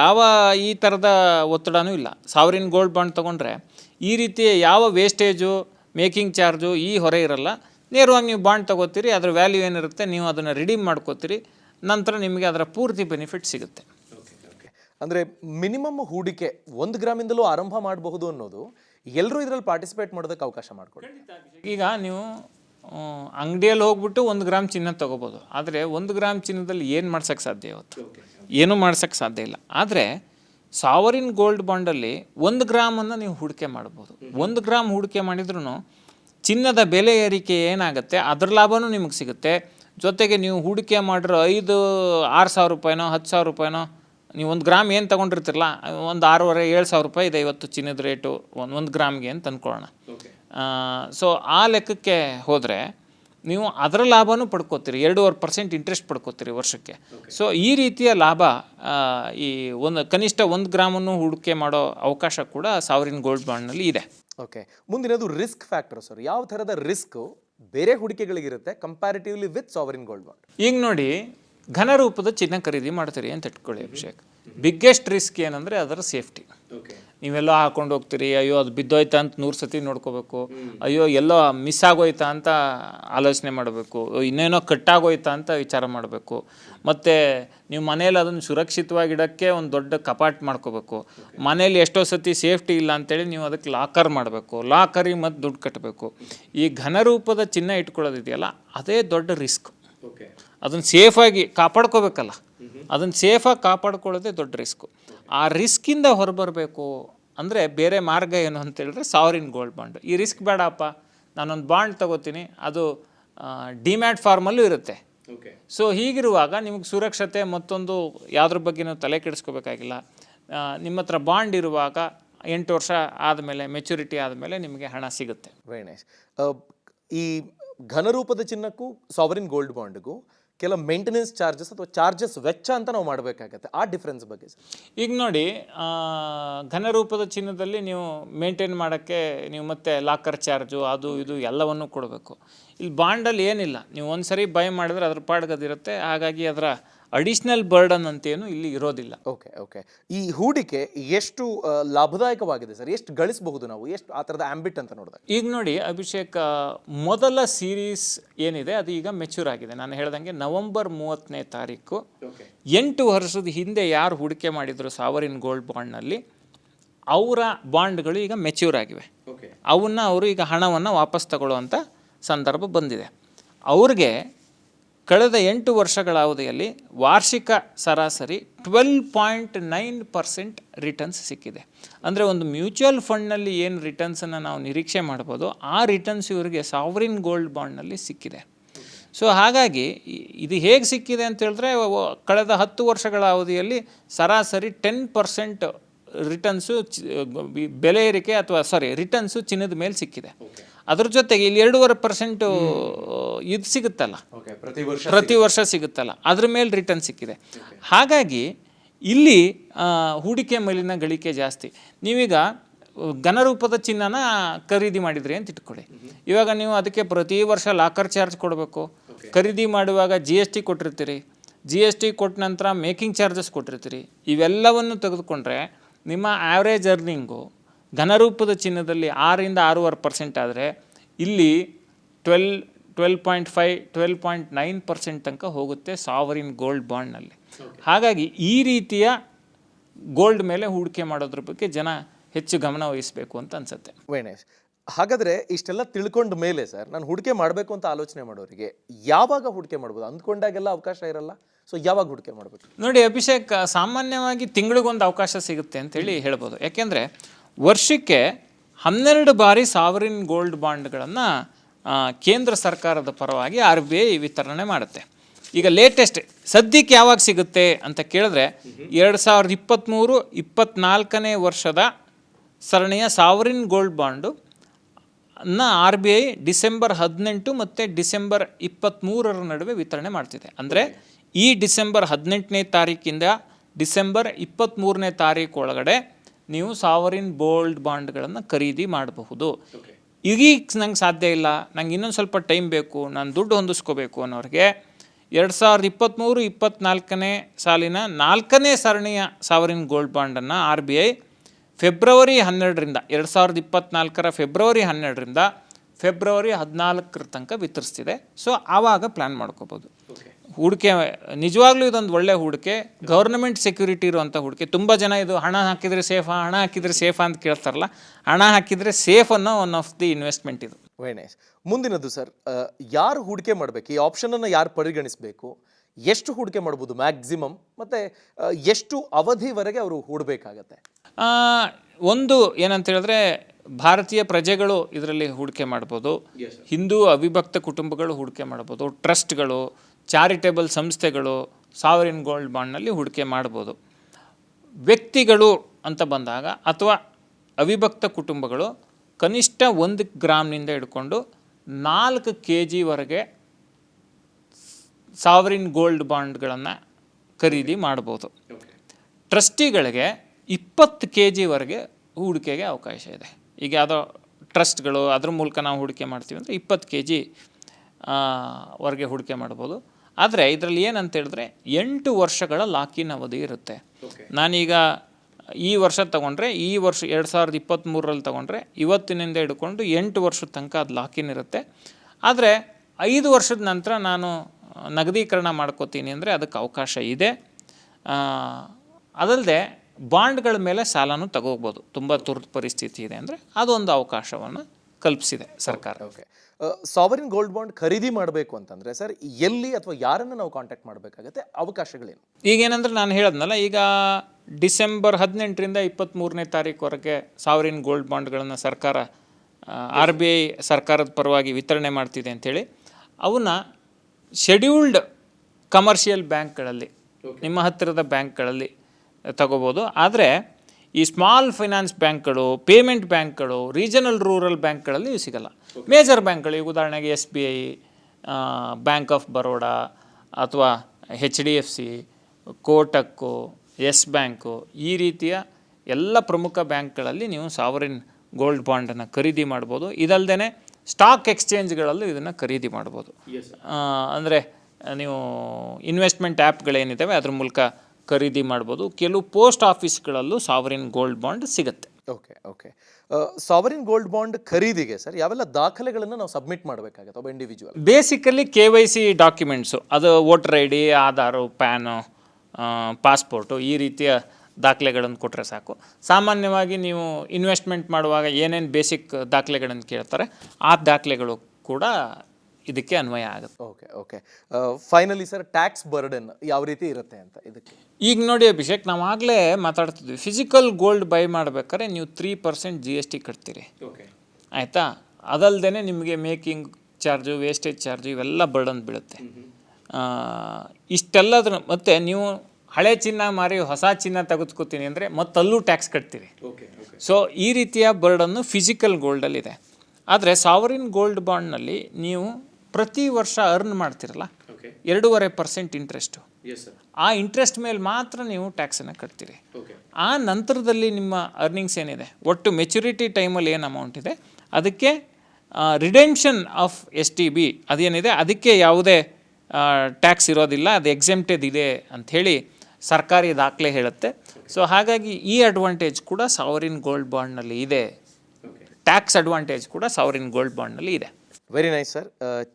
ಯಾವ ಈ ಥರದ ಒತ್ತಡನೂ ಇಲ್ಲ. ಸಾವಿರಿನ ಗೋಲ್ಡ್ ಬಾಂಡ್ ತೊಗೊಂಡ್ರೆ ಈ ರೀತಿಯ ಯಾವ ವೇಸ್ಟೇಜು ಮೇಕಿಂಗ್ ಚಾರ್ಜು ಈ ಹೊರೆ ಇರಲ್ಲ. ನೇರವಾಗಿ ನೀವು ಬಾಂಡ್ ತೊಗೋತೀರಿ ಅದರ ವ್ಯಾಲ್ಯೂ ಏನಿರುತ್ತೆ ನೀವು ಅದನ್ನು ರಿಡೀಮ್ ಮಾಡ್ಕೋತೀರಿ ನಂತರ ನಿಮಗೆ ಅದರ ಪೂರ್ತಿ ಬೆನಿಫಿಟ್ ಸಿಗುತ್ತೆ. ಅಂದರೆ ಮಿನಿಮಮ್ ಹೂಡಿಕೆ ಒಂದು ಗ್ರಾಮಿಂದಲೂ ಆರಂಭ ಮಾಡಬಹುದು ಅನ್ನೋದು ಎಲ್ಲರೂ ಇದರಲ್ಲಿ ಪಾರ್ಟಿಸಿಪೇಟ್ ಮಾಡೋದಕ್ಕೆ ಅವಕಾಶ ಮಾಡಿಕೊಡಿ. ಈಗ ನೀವು ಅಂಗಡಿಯಲ್ಲಿ ಹೋಗ್ಬಿಟ್ಟು ಒಂದು ಗ್ರಾಮ್ ಚಿನ್ನ ತೊಗೋಬೋದು. ಆದರೆ ಒಂದು ಗ್ರಾಮ್ ಚಿನ್ನದಲ್ಲಿ ಏನು ಮಾಡ್ಸೋಕ್ಕೆ ಸಾಧ್ಯ ಇವತ್ತು? ಏನೂ ಮಾಡ್ಸೋಕ್ಕೆ ಸಾಧ್ಯ ಇಲ್ಲ. ಆದರೆ ಸಾವರಿನ್ ಗೋಲ್ಡ್ ಬಾಂಡಲ್ಲಿ ಒಂದು ಗ್ರಾಮನ್ನು ನೀವು ಹೂಡಿಕೆ ಮಾಡ್ಬೋದು. ಒಂದು ಗ್ರಾಮ್ ಹೂಡಿಕೆ ಮಾಡಿದ್ರೂ ಚಿನ್ನದ ಬೆಲೆ ಏರಿಕೆ ಏನಾಗುತ್ತೆ ಅದ್ರ ಲಾಭವೂ ನಿಮಗೆ ಸಿಗುತ್ತೆ. ಜೊತೆಗೆ ನೀವು ಹೂಡಿಕೆ ಮಾಡಿರೋ ಐದು ಆರು ಸಾವಿರ ರೂಪಾಯಿನೋ ಹತ್ತು ಸಾವಿರ ರೂಪಾಯಿನೋ ನೀವು ಒಂದು ಗ್ರಾಮ್ ಏನು ತೊಗೊಂಡಿರ್ತಿರಲ್ಲ ಒಂದು ಆರೂವರೆ ಏಳು ಸಾವಿರ ರೂಪಾಯಿ ಇದೆ ಇವತ್ತು ಚಿನ್ನದ ರೇಟು ಒಂದು ಒಂದು ಗ್ರಾಮ್ಗೆ ಅಂತ ಅಂದ್ಕೊಳ್ಳೋಣ ಸೊ ಆ ಲೆಕ್ಕಕ್ಕೆ ಹೋದರೆ ನೀವು ಅದರ ಲಾಭನೂ ಪಡ್ಕೋತೀರಿ ಎರಡೂವರೆ ಪರ್ಸೆಂಟ್ ಇಂಟ್ರೆಸ್ಟ್ ಪಡ್ಕೋತೀರಿ ವರ್ಷಕ್ಕೆ. ಸೊ ಈ ರೀತಿಯ ಲಾಭ ಈ ಒಂದು ಕನಿಷ್ಠ ಒಂದು ಗ್ರಾಮನ್ನು ಹೂಡಿಕೆ ಮಾಡೋ ಅವಕಾಶ ಕೂಡ ಸಾವಿರಿನ ಗೋಲ್ಡ್ ಬಾಂಡ್ನಲ್ಲಿ ಇದೆ. ಓಕೆ ಮುಂದಿನದು ರಿಸ್ಕ್ ಫ್ಯಾಕ್ಟರ್ ಸರ್ ಯಾವ ಥರದ ರಿಸ್ಕ್ ಬೇರೆ ಹೂಡಿಕೆಗಳಿಗಿರುತ್ತೆ comparatively with sovereign gold bond ಈಗ ನೋಡಿ ಘನ ರೂಪದ ಚಿನ್ನ ಖರೀದಿ ಮಾಡ್ತೀರಿ ಅಂತ ಇಟ್ಕೊಳ್ಳಿ ಅಭಿಷೇಕ್. ಬಿಗ್ಗೆಸ್ಟ್ ರಿಸ್ಕ್ ಏನಂದರೆ ಅದರ ಸೇಫ್ಟಿ ನೀವೆಲ್ಲೋ ಹಾಕೊಂಡು ಹೋಗ್ತೀರಿ ಅಯ್ಯೋ ಅದು ಬಿದ್ದೋಯ್ತಾ ಅಂತ ನೂರು ಸತಿ ನೋಡ್ಕೋಬೇಕು. ಅಯ್ಯೋ ಎಲ್ಲೋ ಮಿಸ್ ಆಗೋಯ್ತಾ ಅಂತ ಆಲೋಚನೆ ಮಾಡಬೇಕು. ಇನ್ನೇನೋ ಕಟ್ಟಾಗೋಯ್ತಾ ಅಂತ ವಿಚಾರ ಮಾಡಬೇಕು. ಮತ್ತು ನೀವು ಮನೇಲಿ ಅದನ್ನು ಸುರಕ್ಷಿತವಾಗಿಡೋಕ್ಕೆ ಒಂದು ದೊಡ್ಡ ಕಪಾಟ್ ಮಾಡ್ಕೋಬೇಕು. ಮನೇಲಿ ಎಷ್ಟೋ ಸತಿ ಸೇಫ್ಟಿ ಇಲ್ಲ ಅಂತೇಳಿ ನೀವು ಅದಕ್ಕೆ ಲಾಕರ್ ಮಾಡಬೇಕು. ಲಾಕರಿಗೆ ಮತ್ತು ದುಡ್ಡು ಕಟ್ಟಬೇಕು ಈ ಘನರೂಪದ ಚಿನ್ನ ಇಟ್ಕೊಳ್ಳೋದಿದೆಯಲ್ಲ ಅದೇ ದೊಡ್ಡ ರಿಸ್ಕ್. ಅದನ್ನು ಸೇಫಾಗಿ ಕಾಪಾಡ್ಕೋಬೇಕಲ್ಲ. ಅದನ್ನು ಸೇಫಾಗಿ ಕಾಪಾಡ್ಕೊಳ್ಳೋದೇ ದೊಡ್ಡ ರಿಸ್ಕು ಆ ರಿಸ್ಕಿಂದ ಹೊರಬರಬೇಕು ಅಂದರೆ ಬೇರೆ ಮಾರ್ಗ ಏನು ಅಂತೇಳಿದ್ರೆ ಸಾವರಿನ್ ಗೋಲ್ಡ್ ಬಾಂಡ್ ಈ ರಿಸ್ಕ್ ಬೇಡಪ್ಪ. ನಾನೊಂದು ಬಾಂಡ್ ತಗೋತೀನಿ. ಅದು ಡಿಮ್ಯಾಟ್ ಫಾರ್ಮಲ್ಲೂ ಇರುತ್ತೆ. ಸೊ ಹೀಗಿರುವಾಗ ನಿಮಗೆ ಸುರಕ್ಷತೆ ಮತ್ತೊಂದು ಯಾವುದ್ರ ನೀವು ತಲೆ ಕೆಡಿಸ್ಕೋಬೇಕಾಗಿಲ್ಲ. ನಿಮ್ಮ ಹತ್ರ ಬಾಂಡ್ ಇರುವಾಗ ಎಂಟು ವರ್ಷ ಆದಮೇಲೆ ಮೆಚುರಿಟಿ ಆದಮೇಲೆ ನಿಮಗೆ ಹಣ ಸಿಗುತ್ತೆ. ವೆರಿ ನೈಸ್ ಈ ಘನರೂಪದ ಚಿನ್ನಕ್ಕೂ ಸಾವರಿನ್ ಗೋಲ್ಡ್ ಬಾಂಡ್ಗೂ ಕೆಲ ಮೇಂಟೆನೆನ್ಸ್ ಚಾರ್ಜಸ್ ಅಥವಾ ಚಾರ್ಜಸ್ ವೆಚ್ಚ ಅಂತ ನಾವು ಮಾಡಬೇಕಾಗತ್ತೆ. ಆ ಡಿಫ್ರೆನ್ಸ್ ಬಗ್ಗೆ ಈಗ ನೋಡಿ ಘನರೂಪದ ಚಿನ್ನದಲ್ಲಿ ನೀವು ಮೇಂಟೈನ್ ಮಾಡೋಕ್ಕೆ ನೀವು ಮತ್ತೆ ಲಾಕರ್ ಚಾರ್ಜು ಅದು ಇದು ಎಲ್ಲವನ್ನು ಕೊಡಬೇಕು. ಇಲ್ಲಿ ಬಾಂಡಲ್ಲಿ ಏನಿಲ್ಲ. ನೀವು ಒಂದು ಸರಿ ಬೈ ಮಾಡಿದ್ರೆ ಅದ್ರ ಪಾಡ್ಗದಿರುತ್ತೆ. ಹಾಗಾಗಿ ಅದರ ಅಡಿಷ್ನಲ್ ಬರ್ಡನ್ ಅಂತೇನು ಇಲ್ಲಿ ಇರೋದಿಲ್ಲ. ಓಕೆ ಓಕೆ ಈ ಹೂಡಿಕೆ ಎಷ್ಟು ಆ, ಲಾಭದಾಯಕವಾಗಿದೆ ಸರ್? ಎಷ್ಟು ಗಳಿಸಬಹುದು ನಾವು? ಎಷ್ಟು ಆ ಥರದ ಆಂಬಿಟ್ ಅಂತ ನೋಡಿದಾಗ? ಈಗ ನೋಡಿ ಅಭಿಷೇಕ್ ಆ, ಮೊದಲ ಸೀರೀಸ್ ಏನಿದೆ ಅದು ಈಗ ಮೆಚ್ಯೂರ್ ಆಗಿದೆ. ನಾನು ಹೇಳ್ದಂಗೆ ನವೆಂಬರ್ ಮೂವತ್ತನೇ ತಾರೀಕು. ಎಂಟು ವರ್ಷದ ಹಿಂದೆ ಯಾರು ಹೂಡಿಕೆ ಮಾಡಿದ್ರು ಸಾವರಿನ್ ಗೋಲ್ಡ್ ಬಾಂಡ್ನಲ್ಲಿ ಅವರ ಬಾಂಡ್ಗಳು ಈಗ ಮೆಚ್ಯೂರ್ ಆಗಿವೆ. ಅವನ್ನ ಅವರು ಈಗ ಹಣವನ್ನು ವಾಪಸ್ ತಗೊಳ್ಳುವಂಥ ಸಂದರ್ಭ ಬಂದಿದೆ. ಅವ್ರಿಗೆ ಕಳೆದ ಎಂಟು ವರ್ಷಗಳ ಅವಧಿಯಲ್ಲಿ ವಾರ್ಷಿಕ ಸರಾಸರಿ twelve point nine percent returns ಸಿಕ್ಕಿದೆ. ಅಂದರೆ ಒಂದು ಮ್ಯೂಚುವಲ್ ಫಂಡ್ನಲ್ಲಿ ಏನು ರಿಟರ್ನ್ಸನ್ನು ನಾವು ನಿರೀಕ್ಷೆ ಮಾಡ್ಬೋದು, ಆ ರಿಟರ್ನ್ಸ್ ಇವರಿಗೆ ಸಾವ್ರಿನ್ ಗೋಲ್ಡ್ ಬಾಂಡ್ನಲ್ಲಿ ಸಿಕ್ಕಿದೆ. ಸೊ ಹಾಗಾಗಿ ಇದು ಹೇಗೆ ಸಿಕ್ಕಿದೆ ಅಂತ ಹೇಳಿದ್ರೆ ಕಳೆದ ಹತ್ತು ವರ್ಷಗಳ ಅವಧಿಯಲ್ಲಿ ಸರಾಸರಿ ಟೆನ್ ಪರ್ಸೆಂಟ್ ರಿಟರ್ನ್ಸು ಬೆಲೆ ಏರಿಕೆ ಅಥವಾ ಸಾರಿ ರಿಟರ್ನ್ಸು ಚಿನ್ನದ ಮೇಲೆ ಸಿಕ್ಕಿದೆ. ಅದ್ರ ಜೊತೆಗೆ ಇಲ್ಲಿ ಎರಡೂವರೆ ಪರ್ಸೆಂಟು ಇದು ಸಿಗುತ್ತಲ್ಲ. ಪ್ರತಿ ವರ್ಷ ಪ್ರತಿ ವರ್ಷ ಸಿಗುತ್ತಲ್ಲ. ಅದ್ರ ಮೇಲೆ ರಿಟರ್ನ್ ಸಿಕ್ಕಿದೆ. ಹಾಗಾಗಿ ಇಲ್ಲಿ ಹೂಡಿಕೆ ಮೇಲಿನ ಗಳಿಕೆ ಜಾಸ್ತಿ. ನೀವೀಗ ಘನರೂಪದ ಚಿನ್ನನ ಖರೀದಿ ಮಾಡಿದ್ರಿ ಅಂತ ಇಟ್ಕೊಳ್ಳಿ. ಇವಾಗ ನೀವು ಅದಕ್ಕೆ ಪ್ರತಿ ವರ್ಷ ಲಾಕರ್ ಚಾರ್ಜ್ ಕೊಡಬೇಕು. ಖರೀದಿ ಮಾಡುವಾಗ ಜಿ ಎಸ್ ಟಿ ಕೊಟ್ಟಿರ್ತೀರಿ. ಜಿ ಎಸ್ ಟಿ ಕೊಟ್ಟ ನಂತರ ಮೇಕಿಂಗ್ ಚಾರ್ಜಸ್ ಕೊಟ್ಟಿರ್ತೀರಿ. ಇವೆಲ್ಲವನ್ನು ತೆಗೆದುಕೊಂಡ್ರೆ ನಿಮ್ಮ ಆ್ಯಾವ್ರೇಜ್ ಅರ್ನಿಂಗು ಘನರೂಪದ ಚಿನ್ನದಲ್ಲಿ ಆರರಿಂದ ಆರೂವರೆ ಪರ್ಸೆಂಟ್ ಆದರೆ ಇಲ್ಲಿ twelve twelve point five twelve point nine percent ತನಕ ಹೋಗುತ್ತೆ ಸಾವರಿನ್ ಗೋಲ್ಡ್ ಬಾಂಡ್ನಲ್ಲಿ ಹಾಗಾಗಿ ಈ ರೀತಿಯ ಗೋಲ್ಡ್ ಮೇಲೆ ಹೂಡಿಕೆ ಮಾಡೋದ್ರ ಬಗ್ಗೆ ಜನ ಹೆಚ್ಚು ಗಮನ ವಹಿಸಬೇಕು ಅಂತ ಅನ್ಸುತ್ತೆ. ವೇಣೇಶ್ ಹಾಗಾದರೆ ಹಾಗಾದ್ರೆ ಇಷ್ಟೆಲ್ಲ ತಿಳ್ಕೊಂಡ ಮೇಲೆ ಸರ್ ನಾನು ಹೂಡಿಕೆ ಮಾಡಬೇಕು ಅಂತ ಆಲೋಚನೆ ಮಾಡೋರಿಗೆ ಯಾವಾಗ ಹೂಡಿಕೆ ಮಾಡ್ಬೋದು? ಅಂದ್ಕೊಂಡಾಗೆಲ್ಲ ಅವಕಾಶ ಇರಲ್ಲ? ಸೊ ಯಾವಾಗ ಹೂಡಿಕೆ ಮಾಡಬೇಕು ನೋಡಿ ಅಭಿಷೇಕ್ ಸಾಮಾನ್ಯವಾಗಿ ತಿಂಗಳಿಗೊಂದು ಅವಕಾಶ ಸಿಗುತ್ತೆ ಅಂತೇಳಿ ಹೇಳ್ಬೋದು. ಯಾಕೆಂದರೆ ವರ್ಷಕ್ಕೆ ಹನ್ನೆರಡು ಬಾರಿ ಸಾವರಿನ್ ಗೋಲ್ಡ್ ಬಾಂಡ್ಗಳನ್ನು ಕೇಂದ್ರ ಸರ್ಕಾರದ ಪರವಾಗಿ ಆರ್ ಬಿ ಐ ವಿತರಣೆ ಮಾಡುತ್ತೆ. ಈಗ ಲೇಟೆಸ್ಟ್ ಸದ್ಯಕ್ಕೆ ಯಾವಾಗ ಸಿಗುತ್ತೆ ಅಂತ ಕೇಳಿದ್ರೆ ಎರಡು ಸಾವಿರದ ಇಪ್ಪತ್ತ್ಮೂರು ಇಪ್ಪತ್ತ್ನಾಲ್ಕನೇ ವರ್ಷದ ಸರಣಿಯ ಸಾವರಿನ್ ಗೋಲ್ಡ್ ಬಾಂಡು ನ ಆರ್ ಬಿ ಐ ಡಿಸೆಂಬರ್ ಹದಿನೆಂಟು ಮತ್ತು ಡಿಸೆಂಬರ್ ಇಪ್ಪತ್ತ್ಮೂರರ ನಡುವೆ ವಿತರಣೆ ಮಾಡ್ತಿದೆ. ಅಂದರೆ ಈ ಡಿಸೆಂಬರ್ ಹದಿನೆಂಟನೇ ತಾರೀಕಿಂದ ಡಿಸೆಂಬರ್ ಇಪ್ಪತ್ತ್ಮೂರನೇ ತಾರೀಕು ಒಳಗಡೆ ನೀವು ಸಾವರಿನ್ ಗೋಲ್ಡ್ ಬಾಂಡ್ಗಳನ್ನು ಖರೀದಿ ಮಾಡಬಹುದು. ಈಗೀಗ ನಂಗೆ ಸಾಧ್ಯ ಇಲ್ಲ. ನಂಗೆ ಇನ್ನೊಂದು ಸ್ವಲ್ಪ ಟೈಮ್ ಬೇಕು. ನಾನು ದುಡ್ಡು ಹೊಂದಿಸ್ಕೋಬೇಕು ಅನ್ನೋರಿಗೆ ಎರಡು ಸಾವಿರದ ಇಪ್ಪತ್ತ್ಮೂರು ಇಪ್ಪತ್ತ್ನಾಲ್ಕನೇ ಸಾಲಿನ ನಾಲ್ಕನೇ ಸರಣಿಯ ಸಾವರಿನ್ ಗೋಲ್ಡ್ ಬಾಂಡನ್ನು ಆರ್ ಬಿ ಐ ಫೆಬ್ರವರಿ ಹನ್ನೆರಡರಿಂದ ಎರಡು ಸಾವಿರದ ಇಪ್ಪತ್ತ್ನಾಲ್ಕರ ಫೆಬ್ರವರಿ ಹನ್ನೆರಡರಿಂದ ಫೆಬ್ರವರಿ ಹದಿನಾಲ್ಕರ ತನಕ ವಿತರಿಸ್ತಿದೆ. ಸೊ ಆವಾಗ ಪ್ಲ್ಯಾನ್ ಮಾಡ್ಕೋಬೋದು. ಹೂಡಿಕೆ ನಿಜವಾಗ್ಲೂ ಇದೊಂದು ಒಳ್ಳೆ ಹೂಡಿಕೆ. ಗೌರ್ನಮೆಂಟ್ ಸೆಕ್ಯೂರಿಟಿ ಇರುವಂಥ ಹೂಡಿಕೆ. ತುಂಬ ಜನ ಇದು ಹಣ ಹಾಕಿದರೆ ಸೇಫಾ ಹಣ ಹಾಕಿದರೆ ಸೇಫಾ ಅಂತ ಕೇಳ್ತಾರಲ್ಲ ಹಣ ಹಾಕಿದರೆ ಸೇಫ್ ಅನ್ನೋ ಒನ್ ಆಫ್ ದಿ ಇನ್ವೆಸ್ಟ್ಮೆಂಟ್ ಇದು. ವೆರಿ ನೈಸ್ ಮುಂದಿನದು ಸರ್ ಯಾರು ಹೂಡಿಕೆ ಮಾಡಬೇಕು? ಈ ಆಪ್ಷನನ್ನು ಯಾರು ಪರಿಗಣಿಸಬೇಕು? ಎಷ್ಟು ಹೂಡಿಕೆ ಮಾಡ್ಬೋದು ಮ್ಯಾಕ್ಸಿಮಮ್ ಮತ್ತು ಎಷ್ಟು ಅವಧಿವರೆಗೆ ಅವರು ಹೂಡಬೇಕಾಗತ್ತೆ? ಒಂದು ಏನಂತ ಹೇಳಿದ್ರೆ ಭಾರತೀಯ ಪ್ರಜೆಗಳು ಇದರಲ್ಲಿ ಹೂಡಿಕೆ ಮಾಡ್ಬೋದು. ಹಿಂದೂ ಅವಿಭಕ್ತ ಕುಟುಂಬಗಳು ಹೂಡಿಕೆ ಮಾಡ್ಬೋದು. ಟ್ರಸ್ಟ್ಗಳು ಚಾರಿಟೇಬಲ್ ಸಂಸ್ಥೆಗಳು ಸಾವರಿನ್ ಗೋಲ್ಡ್ ಬಾಂಡ್ನಲ್ಲಿ ಹೂಡಿಕೆ ಮಾಡ್ಬೋದು. ವ್ಯಕ್ತಿಗಳು ಅಂತ ಬಂದಾಗ ಅಥವಾ ಅವಿಭಕ್ತ ಕುಟುಂಬಗಳು ಕನಿಷ್ಠ ಒಂದು ಗ್ರಾಮ್ನಿಂದ ಹಿಡ್ಕೊಂಡು ನಾಲ್ಕು ಕೆ ಜಿವರೆಗೆ ಸಾವರಿನ್ ಗೋಲ್ಡ್ ಬಾಂಡ್ಗಳನ್ನು ಖರೀದಿ ಮಾಡ್ಬೋದು. ಟ್ರಸ್ಟಿಗಳಿಗೆ ಇಪ್ಪತ್ತು ಕೆ ಜಿವರೆಗೆ ಹೂಡಿಕೆಗೆ ಅವಕಾಶ ಇದೆ. ಈಗ ಯಾವುದೋ ಟ್ರಸ್ಟ್ಗಳು ಅದ್ರ ಮೂಲಕ ನಾವು ಹೂಡಿಕೆ ಮಾಡ್ತೀವಿ ಅಂದರೆ ಇಪ್ಪತ್ತು ಕೆ ಜಿ ವರೆಗೆ ಹೂಡಿಕೆ ಮಾಡ್ಬೋದು. ಆದರೆ ಇದರಲ್ಲಿ ಏನಂತ ಹೇಳಿದ್ರೆ ಎಂಟು ವರ್ಷಗಳ ಲಾಕಿನ್ ಅವಧಿ ಇರುತ್ತೆ. ನಾನೀಗ ಈ ವರ್ಷ ತಗೊಂಡ್ರೆ ಈ ವರ್ಷ ಎರಡು ಸಾವಿರದ ಇಪ್ಪತ್ತ್ಮೂರರಲ್ಲಿ ತಗೊಂಡ್ರೆ ಇವತ್ತಿನಿಂದ ಹಿಡ್ಕೊಂಡು ಎಂಟು ವರ್ಷದ ತನಕ ಅದು ಲಾಕಿನ್ ಇರುತ್ತೆ. ಆದರೆ ಐದು ವರ್ಷದ ನಂತರ ನಾನು ನಗದೀಕರಣ ಮಾಡ್ಕೋತೀನಿ ಅಂದರೆ ಅದಕ್ಕೆ ಅವಕಾಶ ಇದೆ. ಅದಲ್ಲದೆ ಬಾಂಡ್ಗಳ ಮೇಲೆ ಸಾಲನೂ ತಗೋಬೋದು. ತುಂಬ ತುರ್ತು ಪರಿಸ್ಥಿತಿ ಇದೆ ಅಂದರೆ ಅದೊಂದು ಅವಕಾಶವನ್ನು ಕಲ್ಪಿಸಿದೆ ಸರ್ಕಾರ. ಓಕೆ ಸಾವರಿನ್ ಗೋಲ್ಡ್ ಬಾಂಡ್ ಖರೀದಿ ಮಾಡಬೇಕು ಅಂತಂದ್ರೆ ಸರ್ ಎಲ್ಲಿ ಅಥವಾ ಯಾರನ್ನು ನಾವು ಕಾಂಟ್ಯಾಕ್ಟ್ ಮಾಡಬೇಕಾಗತ್ತೆ? ಅವಕಾಶಗಳೇನು? ಈಗೇನಂದ್ರೆ ನಾನು ಹೇಳದ್ನಲ್ಲ ಈಗ ಡಿಸೆಂಬರ್ ಹದಿನೆಂಟರಿಂದ ಇಪ್ಪತ್ತ್ಮೂರನೇ ತಾರೀಕುವರೆಗೆ ಸಾವರಿನ್ ಗೋಲ್ಡ್ ಬಾಂಡ್ಗಳನ್ನು ಸರ್ಕಾರ ಆರ್ ಬಿ ಐ ಸರ್ಕಾರದ ಪರವಾಗಿ ವಿತರಣೆ ಮಾಡ್ತಿದೆ ಅಂಥೇಳಿ ಅವನ್ನ ಶೆಡ್ಯೂಲ್ಡ್ ಕಮರ್ಷಿಯಲ್ ಬ್ಯಾಂಕ್ಗಳಲ್ಲಿ ನಿಮ್ಮ ಹತ್ತಿರದ ಬ್ಯಾಂಕ್ಗಳಲ್ಲಿ ತಗೋಬೋದು. ಆದರೆ ಈ ಸ್ಮಾಲ್ ಫೈನಾನ್ಸ್ ಬ್ಯಾಂಕ್ಗಳು ಪೇಮೆಂಟ್ ಬ್ಯಾಂಕ್ಗಳು ರೀಜನಲ್ ರೂರಲ್ ಬ್ಯಾಂಕ್ಗಳಲ್ಲಿ ಸಿಗೋಲ್ಲ ಸಿಗಲ್ಲ. ಮೇಜರ್ ಬ್ಯಾಂಕ್ಗಳು ಈಗ ಉದಾಹರಣೆಗೆ S B I bank of Baroda ಅಥವಾ H D F C Kotak yes bank ಈ ರೀತಿಯ ಎಲ್ಲ ಪ್ರಮುಖ ಬ್ಯಾಂಕ್ಗಳಲ್ಲಿ ನೀವು ಸಾವರಿನ್ ಗೋಲ್ಡ್ ಬಾಂಡನ್ನು ಖರೀದಿ ಮಾಡ್ಬೋದು. ಇದಲ್ಲದೆ ಸ್ಟಾಕ್ ಎಕ್ಸ್ಚೇಂಜ್ಗಳಲ್ಲೂ ಇದನ್ನು ಖರೀದಿ ಮಾಡ್ಬೋದು. ಅಂದರೆ ನೀವು ಇನ್ವೆಸ್ಟ್ಮೆಂಟ್ ಆ್ಯಪ್ಗಳೇನಿದ್ದಾವೆ ಅದ್ರ ಮೂಲಕ ಖರೀದಿ ಮಾಡ್ಬೋದು. ಕೆಲವು ಪೋಸ್ಟ್ ಆಫೀಸ್ಗಳಲ್ಲೂ ಸಾವರಿನ್ ಗೋಲ್ಡ್ ಬಾಂಡ್ ಸಿಗುತ್ತೆ. Okay okay sovereign gold bond ಖರೀದಿಗೆ ಸರ್ ಯಾವೆಲ್ಲ ದಾಖಲೆಗಳನ್ನು ನಾವು ಸಬ್ಮಿಟ್ ಮಾಡಬೇಕಾಗತ್ತೆ ಒಬ್ಬ individual basically K Y C documents ಅದು voter I D Aadhaar PAN passport ಈ ರೀತಿಯ ದಾಖಲೆಗಳನ್ನು ಕೊಟ್ಟರೆ ಸಾಕು. ಸಾಮಾನ್ಯವಾಗಿ ನೀವು ಇನ್ವೆಸ್ಟ್ಮೆಂಟ್ ಮಾಡುವಾಗ ಏನೇನು ಬೇಸಿಕ್ ದಾಖಲೆಗಳನ್ನು ಕೇಳ್ತಾರೆ, ಆ ದಾಖಲೆಗಳು ಕೂಡ ಇದಕ್ಕೆ ಅನ್ವಯ ಆಗುತ್ತೆ. Okay okay. Finally sir tax burden ಯಾವ ರೀತಿ ಇರುತ್ತೆ ಅಂತ ಇದಕ್ಕೆ? ಈಗ ನೋಡಿ ಅಭಿಷೇಕ್ ನಾವು ಆಗಲೇ ಮಾತಾಡ್ತಿದ್ವಿ. ಫಿಸಿಕಲ್ ಗೋಲ್ಡ್ ಬೈ ಮಾಡ್ಬೇಕಾದ್ರೆ ನೀವು three percent G S T ಕಟ್ತೀರಿ. Okay. ಆಯಿತಾ? ಅದಲ್ಲದೆ ನಿಮಗೆ ಮೇಕಿಂಗ್ ಚಾರ್ಜು ವೇಸ್ಟೇಜ್ ಚಾರ್ಜು ಇವೆಲ್ಲ ಬರ್ಡನ್ ಬೀಳುತ್ತೆ. ಇಷ್ಟೆಲ್ಲದ್ರ ಮತ್ತು ನೀವು ಹಳೆ ಚಿನ್ನ ಮಾರಿ ಹೊಸ ಚಿನ್ನ ತೆಗೆದುಕೋತೀನಿ ಅಂದರೆ ಮತ್ತಲ್ಲೂ ಟ್ಯಾಕ್ಸ್ ಕಟ್ತೀರಿ. Okay okay. ಸೊ ಈ ರೀತಿಯ ಬರ್ಡನ್ನು ಫಿಸಿಕಲ್ ಗೋಲ್ಡಲ್ಲಿದೆ ಆದರೆ ಸಾವರಿನ್ ಗೋಲ್ಡ್ ಬಾಂಡ್ನಲ್ಲಿ ನೀವು ಪ್ರತಿ ವರ್ಷ ಅರ್ನ್ ಮಾಡ್ತಿರಲ್ಲ? ಎರಡೂವರೆ ಪರ್ಸೆಂಟ್ ಇಂಟ್ರೆಸ್ಟು ಆ ಇಂಟ್ರೆಸ್ಟ್ ಮೇಲೆ ಮಾತ್ರ ನೀವು ಟ್ಯಾಕ್ಸನ್ನು ಕಟ್ತೀರಿ. ಆ ನಂತರದಲ್ಲಿ ನಿಮ್ಮ ಅರ್ನಿಂಗ್ಸ್ ಏನಿದೆ? ಒಟ್ಟು ಮೆಚುರಿಟಿ ಟೈಮಲ್ಲಿ ಏನು ಅಮೌಂಟ್ ಇದೆ? ಅದಕ್ಕೆ redemption of S T B ಅದೇನಿದೆ? ಅದಕ್ಕೆ ಯಾವುದೇ ಟ್ಯಾಕ್ಸ್ ಇರೋದಿಲ್ಲ. ಅದು ಎಕ್ಸೆಂಪ್ಟೆಡ್ ಇದೆ ಅಂಥೇಳಿ ಸರ್ಕಾರಿ ದಾಖಲೆ ಹೇಳುತ್ತೆ. ಸೊ ಹಾಗಾಗಿ ಈ ಅಡ್ವಾಂಟೇಜ್ ಕೂಡ ಸಾವರಿನ್ ಗೋಲ್ಡ್ ಬಾಂಡ್ನಲ್ಲಿ ಇದೆ. ಟ್ಯಾಕ್ಸ್ ಅಡ್ವಾಂಟೇಜ್ ಕೂಡ ಸಾವರಿನ್ ಗೋಲ್ಡ್ ಬಾಂಡ್ನಲ್ಲಿ ಇದೆ. ವೆರಿ ನೈಸ್ ಸರ್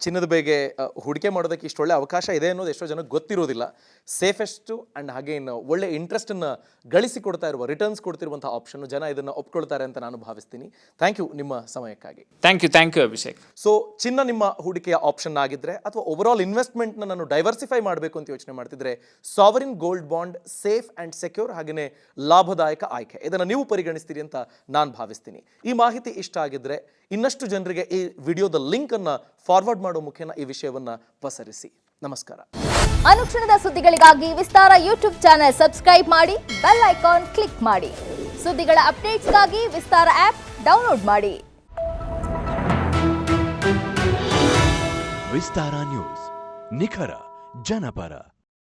ಚಿನ್ನದ ಬೇಗೆ ಆ, ಹೂಡಿಕೆ ಮಾಡೋದಕ್ಕೆ ಇಷ್ಟೊಳ್ಳೆ ಅವಕಾಶ ಇದೆ ಅನ್ನೋದು ಎಷ್ಟೋ ಜನಕ್ಕೆ ಗೊತ್ತಿರೋದಿಲ್ಲ. ಸೇಫೆಸ್ಟು ಆ್ಯಂಡ್ ಹಾಗೆ ಇನ್ನು ಒಳ್ಳೆ ಇಂಟ್ರೆಸ್ಟನ್ನು ಗಳಿಸಿ ಕೊಡ್ತಾ ಇರುವ ರಿಟರ್ನ್ಸ್ ಕೊಡ್ತಿರುವಂಥ ಆಪ್ಷನ್ನು ಜನ ಇದನ್ನು ಒಪ್ಕೊಳ್ತಾರೆ ಅಂತ ನಾನು ಭಾವಿಸ್ತೀನಿ. ಥ್ಯಾಂಕ್ ಯು ನಿಮ್ಮ ಸಮಯಕ್ಕಾಗಿ. Thank you thank you Abhishek so ಚಿನ್ನ ನಿಮ್ಮ ಹೂಡಿಕೆಯ ಆಪ್ಷನ್ ಆಗಿದ್ದರೆ ಅಥವಾ ಓವರಾಲ್ ಇನ್ವೆಸ್ಟ್ಮೆಂಟ್ನ ನಾನು ಡೈವರ್ಸಿಫೈ ಮಾಡಬೇಕು ಅಂತ ಯೋಚನೆ ಮಾಡ್ತಿದ್ರೆ sovereign gold bond safe and secure ಹಾಗೆಯೇ ಲಾಭದಾಯಕ ಆಯ್ಕೆ. ಇದನ್ನು ನೀವು ಪರಿಗಣಿಸ್ತೀರಿ ಅಂತ ನಾನು ಭಾವಿಸ್ತೀನಿ. ಈ ಮಾಹಿತಿ ಇಷ್ಟ ಆಗಿದ್ರೆ ಇನ್ನಷ್ಟು ಜನರಿಗೆ ಈ ವಿಡಿಯೋದ ಲಿಂಕನ್ನು ಫಾರ್ವರ್ಡ್ ಮಾಡೋ ಮುಖೇನ ಈ ವಿಷಯವನ್ನು ಪಸರಿಸಿ. ನಮಸ್ಕಾರ. ಅನುಕ್ಷಣದ ಸುದ್ದಿಗಳಿಗಾಗಿ ವಿಸ್ತಾರ ಯೂಟ್ಯೂಬ್ ಚಾನೆಲ್ ಸಬ್ಸ್ಕ್ರೈಬ್ ಮಾಡಿ ಬೆಲ್ ಐಕಾನ್ ಕ್ಲಿಕ್ ಮಾಡಿ. ಸುದ್ದಿಗಳ ಅಪ್ಡೇಟ್ಸ್ಗಾಗಿ ವಿಸ್ತಾರ ಆಪ್ ಡೌನ್ಲೋಡ್ ಮಾಡಿ. ವಿಸ್ತಾರ ನ್ಯೂಸ್ ನಿಖರ ಜನಪರ.